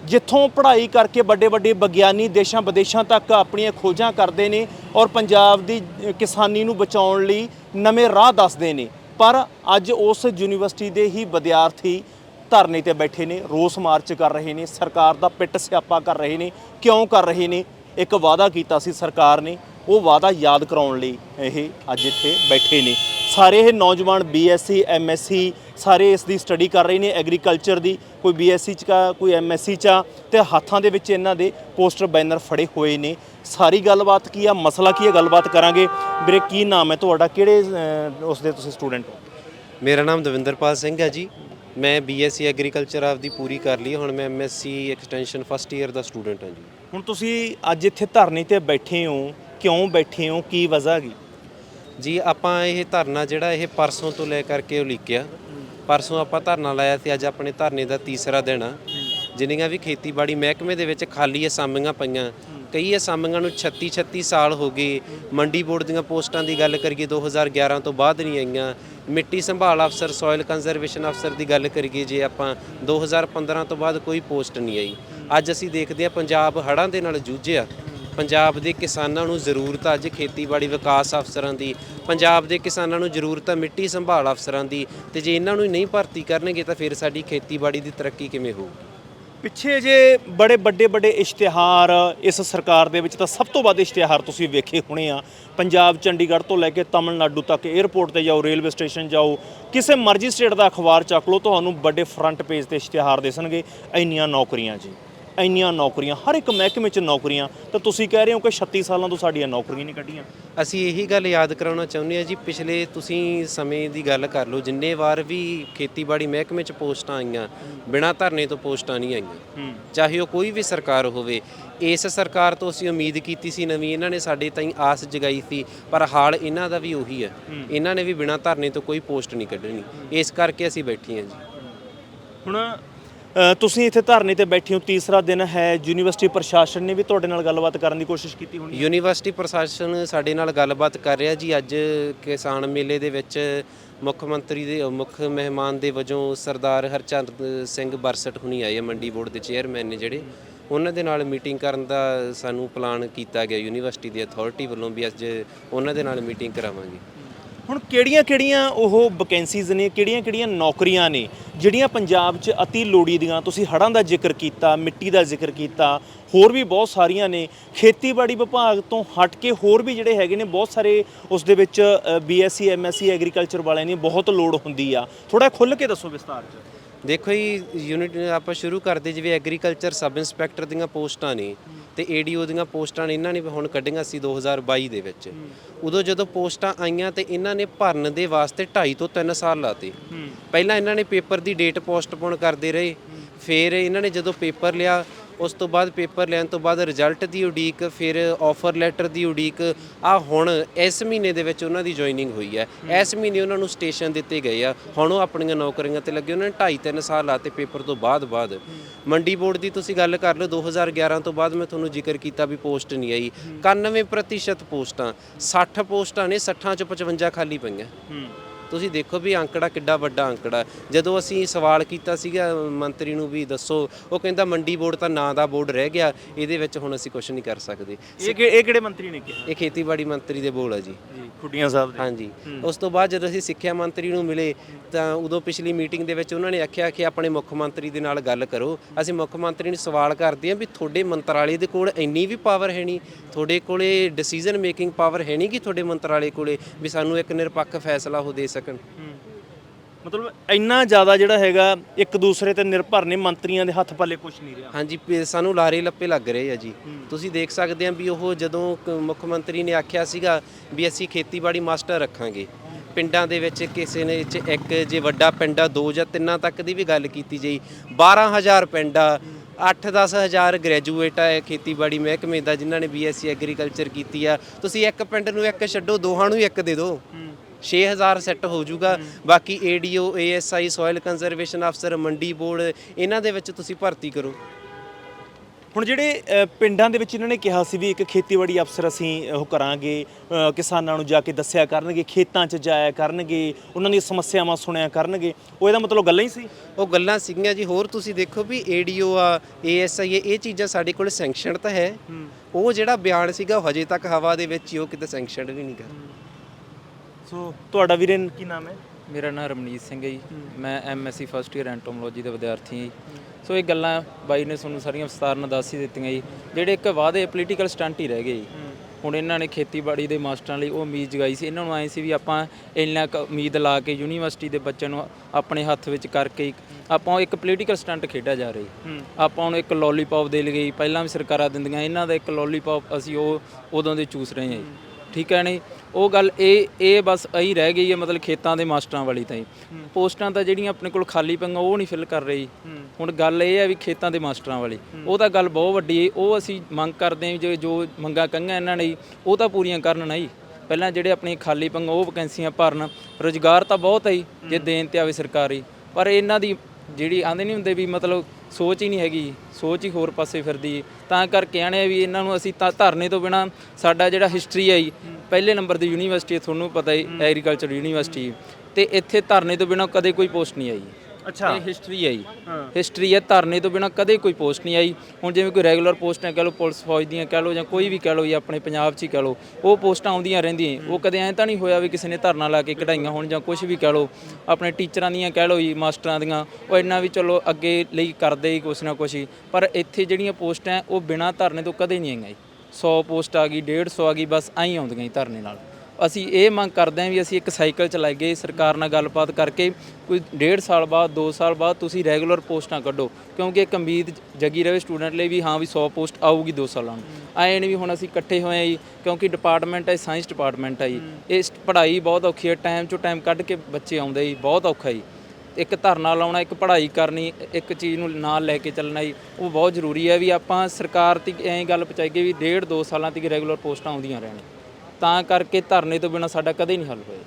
ਜਿੱਥੋਂ ਪੜ੍ਹਾਈ ਕਰਕੇ ਵੱਡੇ ਵੱਡੇ ਵਿਗਿਆਨੀ ਦੇਸ਼ਾਂ ਵਿਦੇਸ਼ਾਂ ਤੱਕ ਆਪਣੀਆਂ ਖੋਜਾਂ ਕਰਦੇ ਨੇ ਔਰ ਪੰਜਾਬ ਦੀ ਕਿਸਾਨੀ ਨੂੰ ਬਚਾਉਣ ਲਈ ਨਵੇਂ ਰਾਹ ਦੱਸਦੇ ਨੇ। ਪਰ ਅੱਜ ਉਸ ਯੂਨੀਵਰਸਿਟੀ ਦੇ ਹੀ ਵਿਦਿਆਰਥੀ ਧਰਨੇ ਤੇ ਬੈਠੇ ਨੇ, ਰੋਸ ਮਾਰਚ ਕਰ ਰਹੇ ਨੇ, ਸਰਕਾਰ ਦਾ ਪਿੱਟ ਸਿਆਪਾ ਕਰ ਰਹੇ ਨੇ, ਕਿਉਂ ਕਰ ਰਹੇ ਨੇ? ਇੱਕ ਵਾਅਦਾ ਕੀਤਾ ਸੀ ਸਰਕਾਰ ਨੇ, ਉਹ ਵਾਅਦਾ ਯਾਦ ਕਰਾਉਣ ਲਈ ਇਹ ਅੱਜ ਇੱਥੇ ਬੈਠੇ ਨੇ। ਸਾਰੇ ਇਹ ਨੌਜਵਾਨ ਬੀਐਸਸੀ ਐਮਐਸਸੀ ਸਾਰੇ ਇਸ ਦੀ ਸਟੱਡੀ ਕਰ ਰਹੇ ਨੇ ਐਗਰੀਕਲਚਰ ਦੀ। ਕੋਈ ਬੀਐਸਸੀ ਚ ਕਾ ਕੋਈ ਐਮਐਸਸੀ ਚ ਆ ਤੇ ਹੱਥਾਂ ਦੇ ਵਿੱਚ ਇਹਨਾਂ ਦੇ ਪੋਸਟਰ ਬੈਨਰ ਫੜੇ ਹੋਏ ਨੇ। ਸਾਰੀ ਗੱਲਬਾਤ ਕੀ ਆ? ਮਸਲਾ ਕੀ ਹੈ ਗੱਲਬਾਤ ਕਰਾਂਗੇ। ਵੀਰੇ ਕੀ ਨਾਮ ਹੈ ਤੁਹਾਡਾ? ਕਿਹੜੇ ਅਹ, ਉਸ ਦੇ ਤੁਸੀਂ ਸਟੂਡੈਂਟ ਹੋ? ਮੇਰਾ ਨਾਮ ਦਵਿੰਦਰਪਾਲ ਸਿੰਘ ਹੈ ਜੀ। ਮੈਂ ਬੀਐਸਸੀ ਐਗਰੀਕਲਚਰ ਆਪਦੀ ਪੂਰੀ ਕਰ ਲਈ। ਹੁਣ ਮੈਂ ਐਮਐਸਸੀ ਐਕਸਟੈਂਸ਼ਨ ਫਸਟ ਈਅਰ ਦਾ ਸਟੂਡੈਂਟ ਹਾਂ ਜੀ। ਹੁਣ ਤੁਸੀਂ ਅੱਜ ਇੱਥੇ ਧਰਨੇ ਤੇ ਬੈਠੇ ਹੋ। ਕਿਉਂ ਬੈਠੇ ਹੋ? ਕੀ ਵਜ੍ਹਾ ਹੈਗੀ? ਜੀ ਆਪਾਂ ਇਹ ਧਰਨਾ ਜਿਹੜਾ ਇਹ ਪਰਸੋਂ ਤੋਂ ਲੈ ਕਰਕੇ ਉਲੀਕਿਆ। ਪਰਸੋਂ ਆਪਾਂ ਧਰਨਾ ਲਾਇਆ ਤੇ ਅੱਜ ਆਪਣੇ ਧਰਨੇ ਦਾ ਤੀਸਰਾ ਦਿਨ ਆ। ਜਿੰਨੀਆਂ ਵੀ ਖੇਤੀਬਾੜੀ ਮਹਿਕਮੇ ਦੇ ਵਿੱਚ ਖਾਲੀ ਅਸਾਮੀਆਂ ਪਈਆਂ, ਕਈ ਅਸਾਮੀਆਂ ਨੂੰ 36 36 ਸਾਲ ਹੋ ਗਏ। ਮੰਡੀ ਬੋਰਡ ਦੀਆਂ ਪੋਸਟਾਂ ਦੀ ਗੱਲ ਕਰੀਏ 2011 ਤੋਂ ਬਾਅਦ ਨਹੀਂ ਆਈਆਂ। ਮਿੱਟੀ ਸੰਭਾਲ ਅਫਸਰ ਸੋਇਲ ਕੰਜ਼ਰਵੇਸ਼ਨ ਅਫਸਰ ਦੀ ਗੱਲ ਕਰੀਏ, ਜੇ ਆਪਾਂ 2015 ਤੋਂ ਬਾਅਦ ਕੋਈ ਪੋਸਟ ਨਹੀਂ ਆਈ। ਅੱਜ ਅਸੀਂ ਦੇਖਦੇ ਹਾਂ, ਪੰਜਾਬ ਹੜ੍ਹਾਂ ਦੇ ਨਾਲ ਜੂਝਿਆ। ਪੰਜਾਬ ਦੇ ਕਿਸਾਨਾਂ ਨੂੰ ਜ਼ਰੂਰਤ ਆ ਅੱਜ ਖੇਤੀਬਾੜੀ ਵਿਕਾਸ ਅਫਸਰਾਂ ਦੀ। ਪੰਜਾਬ ਦੇ ਕਿਸਾਨਾਂ ਨੂੰ ਜ਼ਰੂਰਤ ਆ ਮਿੱਟੀ ਸੰਭਾਲ ਅਫਸਰਾਂ ਦੀ ਤੇ ਜੇ ਇਹਨਾਂ ਨੂੰ ਨਹੀਂ ਭਰਤੀ ਕਰਨਗੇ ਤਾਂ ਫਿਰ ਸਾਡੀ ਖੇਤੀਬਾੜੀ ਦੀ ਤਰੱਕੀ ਕਿਵੇਂ ਹੋਊਗੀ? ਪਿੱਛੇ ਜੇ ਬੜੇ ਵੱਡੇ ਵੱਡੇ ਇਸ਼ਤਿਹਾਰ ਇਸ ਸਰਕਾਰ ਦੇ ਵਿੱਚ ਤਾਂ ਸਭ ਤੋਂ ਵੱਧ ਇਸ਼ਤਿਹਾਰ ਤੁਸੀਂ ਵੇਖੇ ਹੋਣੇ ਆ। ਪੰਜਾਬ ਚੰਡੀਗੜ੍ਹ ਤੋਂ ਲੈ ਕੇ ਤਾਮਿਲਨਾਡੂ ਤੱਕ 에ਅਰਪੋਰਟ ਤੇ ਜਾਓ, ਰੇਲਵੇ ਸਟੇਸ਼ਨ ਜਾਓ, ਕਿਸੇ ਮਰਜ਼ੀ ਸਟੇਟ ਦਾ ਅਖਬਾਰ ਚੱਕ ਲਓ, ਤੁਹਾਨੂੰ ਵੱਡੇ ਫਰੰਟ ਪੇਜ ਤੇ ਇਸ਼ਤਿਹਾਰ ਦਿਸਣਗੇ। ਇੰਨੀਆਂ ਨੌਕਰੀਆਂ ਜੀ। ਇੰਨੀਆਂ ਨੌਕਰੀਆਂ ਹਰ ਇੱਕ ਮਹਿਕਮੇ 'ਚ ਨੌਕਰੀਆਂ ਤਾਂ ਤੁਸੀਂ ਕਹਿ ਰਹੇ ਹੋ ਕਿ 36 ਸਾਲਾਂ ਤੋਂ ਸਾਡੀਆਂ ਨੌਕਰੀਆਂ ਨਹੀਂ ਕੱਢੀਆਂ। ਅਸੀਂ ਇਹੀ ਗੱਲ ਯਾਦ ਕਰਾਉਣਾ ਚਾਹੁੰਦੇ ਹਾਂ ਜੀ ਪਿਛਲੇ ਤੁਸੀਂ ਸਮੇਂ ਦੀ ਗੱਲ ਕਰ ਲਓ ਜਿੰਨੇ ਵਾਰ ਵੀ ਖੇਤੀਬਾੜੀ ਮਹਿਕਮੇ 'ਚ ਪੋਸਟਾਂ ਆਈਆਂ ਬਿਨਾਂ ਧਰਨੇ ਤੋਂ ਪੋਸਟਾਂ ਨਹੀਂ ਆਈਆਂ। ਚਾਹੇ ਉਹ ਕੋਈ ਵੀ ਸਰਕਾਰ ਹੋਵੇ ਇਸ ਸਰਕਾਰ ਤੋਂ ਅਸੀਂ ਉਮੀਦ ਕੀਤੀ ਸੀ ਨਵੀਂ ਇਹਨਾਂ ਨੇ ਸਾਡੇ ਤਾਈਂ ਆਸ ਜਗਾਈ ਸੀ ਪਰ ਹਾਲ ਇਹਨਾਂ ਦਾ ਵੀ ਉਹੀ ਹੈ। ਇਹਨਾਂ ਨੇ ਵੀ ਬਿਨਾਂ ਧਰਨੇ ਤੋਂ ਕੋਈ ਪੋਸਟ ਨਹੀਂ ਕੱਢਣੀ। ਇਸ ਕਰਕੇ ਅਸੀਂ ਬੈਠੇ ਹਾਂ ਜੀ। ਹੁਣ ਤੁਸੀਂ ਇੱਥੇ ਧਰਨੇ ਤੇ ਬੈਠੇ ਹੋ, ਤੀਸਰਾ ਦਿਨ ਹੈ, ਯੂਨੀਵਰਸਿਟੀ ਪ੍ਰਸ਼ਾਸਨ ਨੇ ਵੀ ਤੁਹਾਡੇ ਨਾਲ ਗੱਲਬਾਤ ਕਰਨ ਦੀ ਕੋਸ਼ਿਸ਼ ਕੀਤੀ ਹੋਣੀ ਯੂਨੀਵਰਸਿਟੀ ਪ੍ਰਸ਼ਾਸਨ ਸਾਡੇ ਨਾਲ ਗੱਲਬਾਤ ਕਰ ਰਿਹਾ ਜੀ, ਅੱਜ ਕਿਸਾਨ ਮੇਲੇ ਦੇ ਵਿੱਚ ਮੁੱਖ ਮੰਤਰੀ ਦੇ, ਮੁੱਖ ਮਹਿਮਾਨ ਦੇ ਵਜੋਂ ਸਰਦਾਰ ਹਰਚੰਦ ਸਿੰਘ ਬਰਸਟ ਹੁਣੀ ਆਏ ਆ, ਮੰਡੀ ਬੋਰਡ ਦੇ ਚੇਅਰਮੈਨ ਨੇ ਜਿਹੜੇ। ਉਹਨਾਂ ਦੇ ਨਾਲ ਮੀਟਿੰਗ ਕਰਨ ਦਾ ਸਾਨੂੰ ਪਲਾਨ ਕੀਤਾ ਗਿਆ, ਯੂਨੀਵਰਸਿਟੀ ਦੀ ਅਥਾਰਟੀ ਵੱਲੋਂ ਵੀ ਅੱਜ ਉਹਨਾਂ ਦੇ ਨਾਲ ਮੀਟਿੰਗ ਕਰਾਵਾਂਗੇ। ਹੁਣ ਕਿਹੜੀਆਂ-ਕਿਹੜੀਆਂ ਉਹ ਵੈਕੈਂਸੀਜ਼ ਨੇ ਕਿਹੜੀਆਂ-ਕਿਹੜੀਆਂ ਨੌਕਰੀਆਂ ਨੇ, ਜਿਹੜੀਆਂ ਪੰਜਾਬ 'ਚ ਅਤੀ ਲੋੜੀ ਦੀਆਂ, ਤੁਸੀਂ ਹੜ੍ਹਾਂ ਦਾ ਜ਼ਿਕਰ ਕੀਤਾ, ਮਿੱਟੀ ਦਾ ਜ਼ਿਕਰ ਕੀਤਾ, ਹੋਰ ਵੀ ਬਹੁਤ ਸਾਰੀਆਂ ਨੇ। ਖੇਤੀਬਾੜੀ ਵਿਭਾਗ ਤੋਂ ਹਟ ਕੇ ਹੋਰ ਵੀ ਜਿਹੜੇ ਹੈਗੇ ਨੇ, ਬਹੁਤ ਸਾਰੇ ਉਸ ਦੇ ਵਿੱਚ ਬੀਐਸਸੀ ਐਮਐਸਸੀ ਐਗਰੀਕਲਚਰ ਵਾਲਿਆਂ ਦੀ ਬਹੁਤ ਲੋੜ ਹੁੰਦੀ ਆ। ਥੋੜਾ ਖੁੱਲ ਕੇ ਦੱਸੋ ਵਿਸਤਾਰ 'ਚ। ਦੇਖੋ ਜੀ ਯੂਨਿਟ ਆਪਾਂ ਸ਼ੁਰੂ ਕਰਦੇ ਜਿਵੇਂ ਐਗਰੀਕਲਚਰ ਸਬ ਇੰਸਪੈਕਟਰ ਦੀਆਂ ਪੋਸਟਾਂ ਨੇ। ਤੇ ਏਡੀਓ ਦੀਆਂ ਪੋਸਟਾਂ ਇਹਨਾਂ ਨੇ ਹੁਣ ਕੱਢੀਆਂ ਸੀ 2022 ਦੇ ਵਿੱਚ। ਉਦੋਂ ਜਦੋਂ ਪੋਸਟਾਂ ਆਈਆਂ ਤੇ ਇਹਨਾਂ ਨੇ ਭਰਨ ਦੇ ਵਾਸਤੇ 2.5 ਤੋਂ 3 ਸਾਲ ਲਾਤੇ। ਪਹਿਲਾਂ ਇਹਨਾਂ ਨੇ ਪੇਪਰ ਦੀ ਡੇਟ ਪੋਸਟਪੋਨ ਕਰਦੇ ਰਹੇ। ਫਿਰ ਇਹਨਾਂ ਨੇ ਜਦੋਂ ਪੇਪਰ ਲਿਆ ਉਸ ਤੋਂ ਬਾਅਦ ਪੇਪਰ ਲੈਣ ਤੋਂ ਬਾਅਦ ਰਿਜ਼ਲਟ ਦੀ ਉਡੀਕ ਫਿਰ ਆਫਰ ਲੈਟਰ ਦੀ ਉਡੀਕ ਆ ਹੁਣ ਇਸ ਮਹੀਨੇ ਦੇ ਵਿੱਚ ਉਹਨਾਂ ਦੀ ਜੁਆਇਨਿੰਗ ਹੋਈ ਹੈ। ਇਸ ਮਹੀਨੇ ਉਹਨਾਂ ਨੂੰ ਸਟੇਸ਼ਨ ਦਿੱਤੇ ਗਏ ਆ। ਹੁਣ ਉਹ ਆਪਣੀਆਂ ਨੌਕਰੀਆਂ ਤੇ ਲੱਗੇ ਉਹਨਾਂ ਨੇ 2.5 3 ਸਾਲ ਲਾਤੇ ਪੇਪਰ ਤੋਂ ਬਾਅਦ ਬਾਅਦ। ਮੰਡੀ ਬੋਰਡ ਦੀ ਤੁਸੀਂ ਗੱਲ ਕਰ ਲਓ 2011 ਤੋਂ ਬਾਅਦ ਮੈਂ ਤੁਹਾਨੂੰ ਜ਼ਿਕਰ ਕੀਤਾ ਵੀ ਪੋਸਟ ਨਹੀਂ ਆਈ। 91% ਪੋਸਟਾਂ 60 ਪੋਸਟਾਂ ਨੇ 60 ਚ 55 ਖਾਲੀ ਪਈਆਂ। ਤੁਸੀਂ ਦੇਖੋ ਵੀ ਅੰਕੜਾ ਕਿੱਡਾ ਵੱਡਾ ਅੰਕੜਾ ਜਦੋਂ ਅਸੀਂ ਸਵਾਲ ਕੀਤਾ ਸੀਗਾ ਮੰਤਰੀ ਨੂੰ ਵੀ ਦੱਸੋ ਉਹ ਕਹਿੰਦਾ ਮੰਡੀ ਬੋਰਡ ਤਾਂ ਨਾਂ ਦਾ ਬੋਰਡ ਰਹਿ ਗਿਆ ਇਹਦੇ ਵਿੱਚ ਹੁਣ ਅਸੀਂ ਕੁਝ ਨਹੀਂ ਕਰ ਸਕਦੇ। ਇਹ ਕਿ- ਇਹ ਕਿਹੜੇ ਮੰਤਰੀ ਨੇ ਕਿਹਾ? ਇਹ ਖੇਤੀਬਾੜੀ ਮੰਤਰੀ ਦੇ ਬੋਲ ਆ ਜੀ। ਜੀ। ਖੁੱਡੀਆਂ ਸਾਹਿਬ ਦੇ। ਹਾਂਜੀ। ਉਸ ਤੋਂ ਬਾਅਦ ਜਦੋਂ ਅਸੀਂ ਸਿੱਖਿਆ ਮੰਤਰੀ ਨੂੰ ਮਿਲੇ ਤਾਂ ਉਦੋਂ ਪਿਛਲੀ ਮੀਟਿੰਗ ਦੇ ਵਿੱਚ ਉਹਨਾਂ ਨੇ ਆਖਿਆ ਕਿ ਆਪਣੇ ਮੁੱਖ ਮੰਤਰੀ ਦੇ ਨਾਲ ਗੱਲ ਕਰੋ। ਅਸੀਂ ਮੁੱਖ ਮੰਤਰੀ ਨੂੰ ਸਵਾਲ ਕਰਦੇ ਹਾਂ ਵੀ ਤੁਹਾਡੇ ਮੰਤਰਾਲੇ ਦੇ ਕੋਲ ਇੰਨੀ ਵੀ ਪਾਵਰ ਹੈ ਨਹੀਂ। ਤੁਹਾਡੇ ਕੋਲੇ ਡਿਸੀਜਨ ਮੇਕਿੰਗ ਪਾਵਰ ਹੈ ਨਹੀਂ ਕਿ ਤੁਹਾਡੇ ਮੰਤਰਾਲੇ ਕੋਲੇ ਵੀ ਸਾਨੂੰ ਇੱਕ ਨਿਰਪੱਖ ਫੈਸਲਾ ਉਹ ਦੇ ਸਕਣ। ਮਤਲਬ ਇੰਨਾ ਜ਼ਿਆਦਾ ਜਿਹੜਾ ਹੈਗਾ ਇੱਕ ਦੂਸਰੇ ਤੇ ਨਿਰਭਰ ਨੇ ਮੰਤਰੀਆਂ ਦੇ ਹੱਥ ਪੱਲੇ ਕੁਝ ਨਹੀਂ ਰਿਹਾ। ਹਾਂਜੀ ਸਾਨੂੰ ਲਾਰੇ ਲੱਪੇ ਲੱਗ ਰਹੇ ਆ ਜੀ। ਤੁਸੀਂ ਦੇਖ ਸਕਦੇ ਆ ਵੀ ਉਹ ਜਦੋਂ ਕ- ਮੁੱਖ ਮੰਤਰੀ ਨੇ ਆਖਿਆ ਸੀਗਾ ਵੀ ਅਸੀਂ ਖੇਤੀਬਾੜੀ ਮਾਸਟਰ ਰੱਖਾਂਗੇ। ਪਿੰਡਾਂ ਦੇ ਵਿੱਚ ਕਿਸੇ ਨੇ ਚ ਇੱਕ ਜੇ ਵੱਡਾ ਪਿੰਡ ਆ ਦੋ ਜਾਂ ਤਿੰਨਾਂ ਤੱਕ ਦੀ ਵੀ ਗੱਲ ਕੀਤੀ ਜਾਈ। 12000 ਪਿੰਡ ਆ 8-10000 ਗ੍ਰੈਜੂਏਟ ਆ ਖੇਤੀਬਾੜੀ ਮਹਿਕਮੇ ਦਾ ਜਿਨ੍ਹਾਂ ਨੇ ਬੀਐਸਸੀ ਐਗਰੀਕਲਚਰ ਕੀਤੀ ਆ। ਤੁਸੀਂ ਇੱਕ ਪਿੰਡ ਨੂੰ ਇੱਕ ਛੱਡੋ ਦੋਹਾਂ ਨੂੰ ਇੱਕ ਦੇ ਦਿਓ। 6000 ਸੈੱਟ ਹੋ ਜਾਊਗਾ। ਬਾਕੀ ਏਡੀਓ ਏਐਸਆਈ ਸੋਇਲ ਕੰਜ਼ਰਵੇਸ਼ਨ ਅਫਸਰ ਮੰਡੀ ਬੋਰਡ ਇਹਨਾਂ ਦੇ ਵਿੱਚ ਤੁਸੀਂ ਭਰਤੀ ਕਰੋ। ਹੁਣ ਜਿਹੜੇ ਅ, ਪਿੰਡਾਂ ਦੇ ਵਿੱਚ ਇਹਨਾਂ ਨੇ ਕਿਹਾ ਸੀ ਵੀ ਇੱਕ ਖੇਤੀਬਾੜੀ ਅਫਸਰ ਅਸੀਂ ਉਹ ਕਰਾਂਗੇ ਅ, ਕਿਸਾਨਾਂ ਨੂੰ ਜਾ ਕੇ ਦੱਸਿਆ ਕਰਨਗੇ ਖੇਤਾਂ 'ਚ ਜਾਇਆ ਕਰਨਗੇ ਉਹਨਾਂ ਦੀਆਂ ਸਮੱਸਿਆਵਾਂ ਸੁਣਿਆ ਕਰਨਗੇ। ਉਹ ਇਹਦਾ ਮਤਲਬ ਗੱਲਾਂ ਹੀ ਸੀ? ਉਹ ਗੱਲਾਂ ਸੀਗੀਆਂ ਜੀ। ਹੋਰ ਤੁਸੀਂ ਦੇਖੋ ਵੀ ਏਡੀਓ ਆ ਏਐਸਆਈ ਇਹ ਚੀਜ਼ਾਂ ਸਾਡੇ ਕੋਲ ਸੈਂਕਸ਼ਨ ਤਾਂ ਹੈ। ਉਹ ਜਿਹੜਾ ਬਿਆਨ ਸੀਗਾ ਉਹ ਹਜੇ ਤੱਕ ਹਵਾ ਦੇ ਵਿੱਚ ਹੀ ਉਹ ਕਿਤੇ ਸੈਂਕਸ਼ਨ ਵੀ ਨਹੀਂ ਕਰ ਸੋ ਤੁਹਾਡਾ ਵੀਰੇ ਕੀ ਨਾਮ ਹੈ? ਮੇਰਾ ਨਾਮ ਰਮਨੀਤ ਸਿੰਘ ਹੈ ਜੀ। ਮੈਂ ਐਮਐਸਸੀ ਫਸਟ ਇਅਰ ਐਂਟੋਮੋਲੋਜੀ ਦਾ ਵਿਦਿਆਰਥੀ ਹਾਂ ਜੀ। ਸੋ ਇਹ ਗੱਲਾਂ ਬਾਈ ਨੇ ਤੁਹਾਨੂੰ ਸਾਰੀਆਂ ਵਿਸਤਾਰ ਨਾਲ ਦੱਸ ਹੀ ਦਿੱਤੀਆਂ ਜੀ। ਜਿਹੜੇ ਇੱਕ ਵਾਅਦੇ ਪੋਲੀਟੀਕਲ ਸਟੰਟ ਹੀ ਰਹਿ ਗਏ ਜੀ। ਹੁਣ ਇਹਨਾਂ ਨੇ ਖੇਤੀਬਾੜੀ ਦੇ ਮਾਸਟਰਾਂ ਲਈ ਉਹ ਉਮੀਦ ਜਗਾਈ ਸੀ। ਇਹਨਾਂ ਨੂੰ ਆਏ ਸੀ ਵੀ ਆਪਾਂ ਇੰਨਾ ਉਮੀਦ ਲਾ ਕੇ ਯੂਨੀਵਰਸਿਟੀ ਦੇ ਬੱਚਿਆਂ ਨੂੰ ਆਪਣੇ ਹੱਥ ਵਿੱਚ ਕਰਕੇ ਆਪਾਂ ਇੱਕ ਪੋਲੀਟੀਕਲ ਸਟੰਟ ਖੇਡਿਆ ਜਾ ਰਹੀ ਆਪਾਂ ਹੁਣ ਇੱਕ ਲੋਲੀਪੌਪ ਦੇ ਲਈ ਪਹਿਲਾਂ ਵੀ ਸਰਕਾਰਾਂ ਦਿੰਦੀਆਂ। ਇਹਨਾਂ ਦਾ ਇੱਕ ਲੋਲੀਪੌਪ ਅਸੀਂ ਉਹ ਉਦੋਂ ਦੇ ਚੂਸ ਰਹੇ ਹਾਂ। ਠੀਕ ਹੈ ਨਹੀਂ? ਉਹ ਗੱਲ ਇਹ ਇਹ ਬਸ ਅਹੀ ਰਹਿ ਗਈ ਹੈ ਮਤਲਬ ਖੇਤਾਂ ਦੇ ਮਾਸਟਰਾਂ ਵਾਲੀ ਤਾਂ ਹੀ। ਪੋਸਟਾਂ ਤਾਂ ਜਿਹੜੀਆਂ ਆਪਣੇ ਕੋਲ ਖਾਲੀ ਪਈਆਂ ਉਹ ਨਹੀਂ ਫਿਲ ਕਰ ਰਹੀ। ਹੁਣ ਗੱਲ ਇਹ ਹੈ ਵੀ ਖੇਤਾਂ ਦੇ ਮਾਸਟਰਾਂ ਵਾਲੀ। ਉਹ ਤਾਂ ਗੱਲ ਬਹੁਤ ਵੱਡੀ ਹੈ ਉਹ ਅਸੀਂ ਮੰਗ ਕਰਦੇ ਹਾਂ ਜੋ ਜੋ ਮੰਗਾਂ ਕਹੀਆਂ ਇਹਨਾਂ ਨੇ ਜੀ, ਉਹ ਤਾਂ ਪੂਰੀਆਂ ਕਰਨ ਨਹੀਂ। ਪਹਿਲਾਂ ਜਿਹੜੇ ਆਪਣੀ ਖਾਲੀ ਪਈਆਂ ਉਹ ਵੈਕੈਂਸੀਆਂ ਭਰਨ। ਰੋਜ਼ਗਾਰ ਤਾਂ ਬਹੁਤ ਹੈ ਜੇ ਦੇਣ ਤੇ ਆਵੇ ਸਰਕਾਰੀ। ਪਰ ਇਹਨਾਂ ਦੀ ਜਿਹੜੀ ਆਂਦੇ ਨਹੀਂ ਹੁੰਦੇ ਵੀ ਮਤਲਬ ਸੋਚ ਹੀ ਨਹੀਂ ਹੈਗੀ ਸੋਚ ਹੀ ਹੋਰ ਪਾਸੇ ਫਿਰਦੀ। ਤਾਂ ਕਰਕੇ ਆਣੇ ਵੀ ਇਹਨਾਂ ਨੂੰ ਅਸੀਂ ਤਾਂ ਧਰਨੇ ਤੋਂ ਬਿਨਾ ਸਾਡਾ ਜਿਹੜਾ ਹਿਸਟਰੀ ਹੈ ਜੀ ਪਹਿਲੇ ਨੰਬਰ ਦੀ ਯੂਨੀਵਰਸਿਟੀ ਹੈ, ਤੁਹਾਨੂੰ ਪਤਾ ਹੀ ਐਗਰੀਕਲਚਰ ਯੂਨੀਵਰਸਿਟੀ। ਤੇ ਇੱਥੇ ਧਰਨੇ ਤੋਂ ਬਿਨਾ ਕਦੇ ਕੋਈ ਪੋਸਟ ਨਹੀਂ ਆਈ। ਅੱਛਾ। ਇਹ ਹਿਸਟਰੀ ਹੈ ਜੀ। ਹਿਸਟਰੀ ਹੈ ਧਰਨੇ ਤੋਂ ਬਿਨਾ ਕਦੇ ਕੋਈ ਪੋਸਟ ਨਹੀਂ ਆਈ। ਹੁਣ ਜਿਵੇਂ ਕੋਈ ਰੈਗੂਲਰ ਪੋਸਟਾਂ ਕਹ ਲਓ ਪੁਲਿਸ ਫੌਜ ਦੀਆਂ ਕਹ ਲਓ ਜਾਂ ਕੋਈ ਵੀ ਕਹ ਲਓ ਜਾਂ ਆਪਣੇ ਪੰਜਾਬ 'ਚ ਹੀ ਕਹ ਲਓ ਉਹ ਪੋਸਟਾਂ ਆਉਂਦੀਆਂ ਰਹਿੰਦੀਆਂ ਉਹ ਕਦੇ ਐਂ ਤਾਂ ਨਹੀਂ ਹੋਇਆ ਵੀ ਕਿਸੇ ਨੇ ਧਰਨਾ ਲਾ ਕੇ ਕਢਾਈਆਂ ਹੋਣ ਜਾਂ ਕੁਝ ਵੀ ਕਹ ਲਓ ਆਪਣੇ ਟੀਚਰਾਂ ਦੀਆਂ ਕਹ ਲਓ ਜੀ ਮਾਸਟਰਾਂ ਦੀਆਂ ਉਹ ਇੰਨਾ ਵੀ ਚਲੋ ਅੱਗੇ ਲਈ ਕਰਦੇ ਹੀ ਕੁਛ ਨਾ ਕੁਛ ਹੀ। ਪਰ ਇੱਥੇ ਜਿਹੜੀਆਂ ਪੋਸਟਾਂ ਹੈ, ਉਹ ਬਿਨਾ ਧਰਨੇ ਤੋਂ ਕਦੇ ਨਹੀਂ ਆਈਆਂ ਜੀ। 100 ਪੋਸਟ ਆ ਗਈ 150 ਆ ਗਈ ਬਸ ਐਂ ਆਉਂਦੀਆਂ ਜੀ ਧਰਨੇ ਨਾਲ। ਅਸੀਂ ਇਹ ਮੰਗ ਕਰਦੇ ਹਾਂ ਵੀ ਅਸੀਂ ਇੱਕ ਸਾਈਕਲ ਚਲਾਈਏ ਸਰਕਾਰ ਨਾਲ ਗੱਲਬਾਤ ਕਰਕੇ ਕੋਈ ਡੇਢ ਸਾਲ ਬਾਅਦ 2 ਸਾਲ ਬਾਅਦ ਤੁਸੀਂ ਰੈਗੂਲਰ ਪੋਸਟਾਂ ਕੱਢੋ ਕਿਉਂਕਿ ਇੱਕ ਉਮੀਦ ਜਗੀ ਰਵੇ ਸਟੂਡੈਂਟ ਲਈ ਵੀ ਹਾਂ ਵੀ 100 ਪੋਸਟ ਆਊਗੀ 2 ਸਾਲਾਂ ਨੂੰ। ਐਂ ਨਹੀਂ ਵੀ ਹੁਣ ਅਸੀਂ ਇਕੱਠੇ ਹੋਏ ਆ ਜੀ ਕਿਉਂਕਿ ਡਿਪਾਰਟਮੈਂਟ ਹੈ ਸਾਇੰਸ ਡਿਪਾਰਟਮੈਂਟ ਹੈ ਜੀ। ਇਹ ਸ- ਪੜ੍ਹਾਈ ਬਹੁਤ ਔਖੀ ਹੈ ਟਾਈਮ ਚੋਂ ਟਾਈਮ ਕੱਢ ਕੇ ਬੱਚੇ ਆਉਂਦੇ ਜੀ ਬਹੁਤ ਔਖਾ ਜੀ। ਇੱਕ ਧਰਨਾ ਲਾਉਣਾ ਇੱਕ ਪੜ੍ਹਾਈ ਕਰਨੀ ਇੱਕ ਚੀਜ਼ ਨੂੰ ਨਾਲ ਲੈ ਕੇ ਚੱਲਣਾ ਜੀ ਉਹ ਬਹੁਤ ਜ਼ਰੂਰੀ ਹੈ ਵੀ ਆਪਾਂ ਸਰਕਾਰ ਤੱਕ ਐਂ ਗੱਲ ਪਹੁੰਚਾਈਏ ਵੀ ਡੇਢ ਦੋ ਸਾਲਾਂ ਤੱਕ ਰੈਗੂਲਰ ਪੋਸਟਾਂ ਆਉਂਦੀਆਂ ਰਹਿਣ। ਤਾਂ ਕਰਕੇ ਧਰਨੇ ਤੋਂ ਬਿਨਾ ਸਾਡਾ ਕਦੇ ਨਹੀਂ ਹੱਲ ਹੋਇਆ।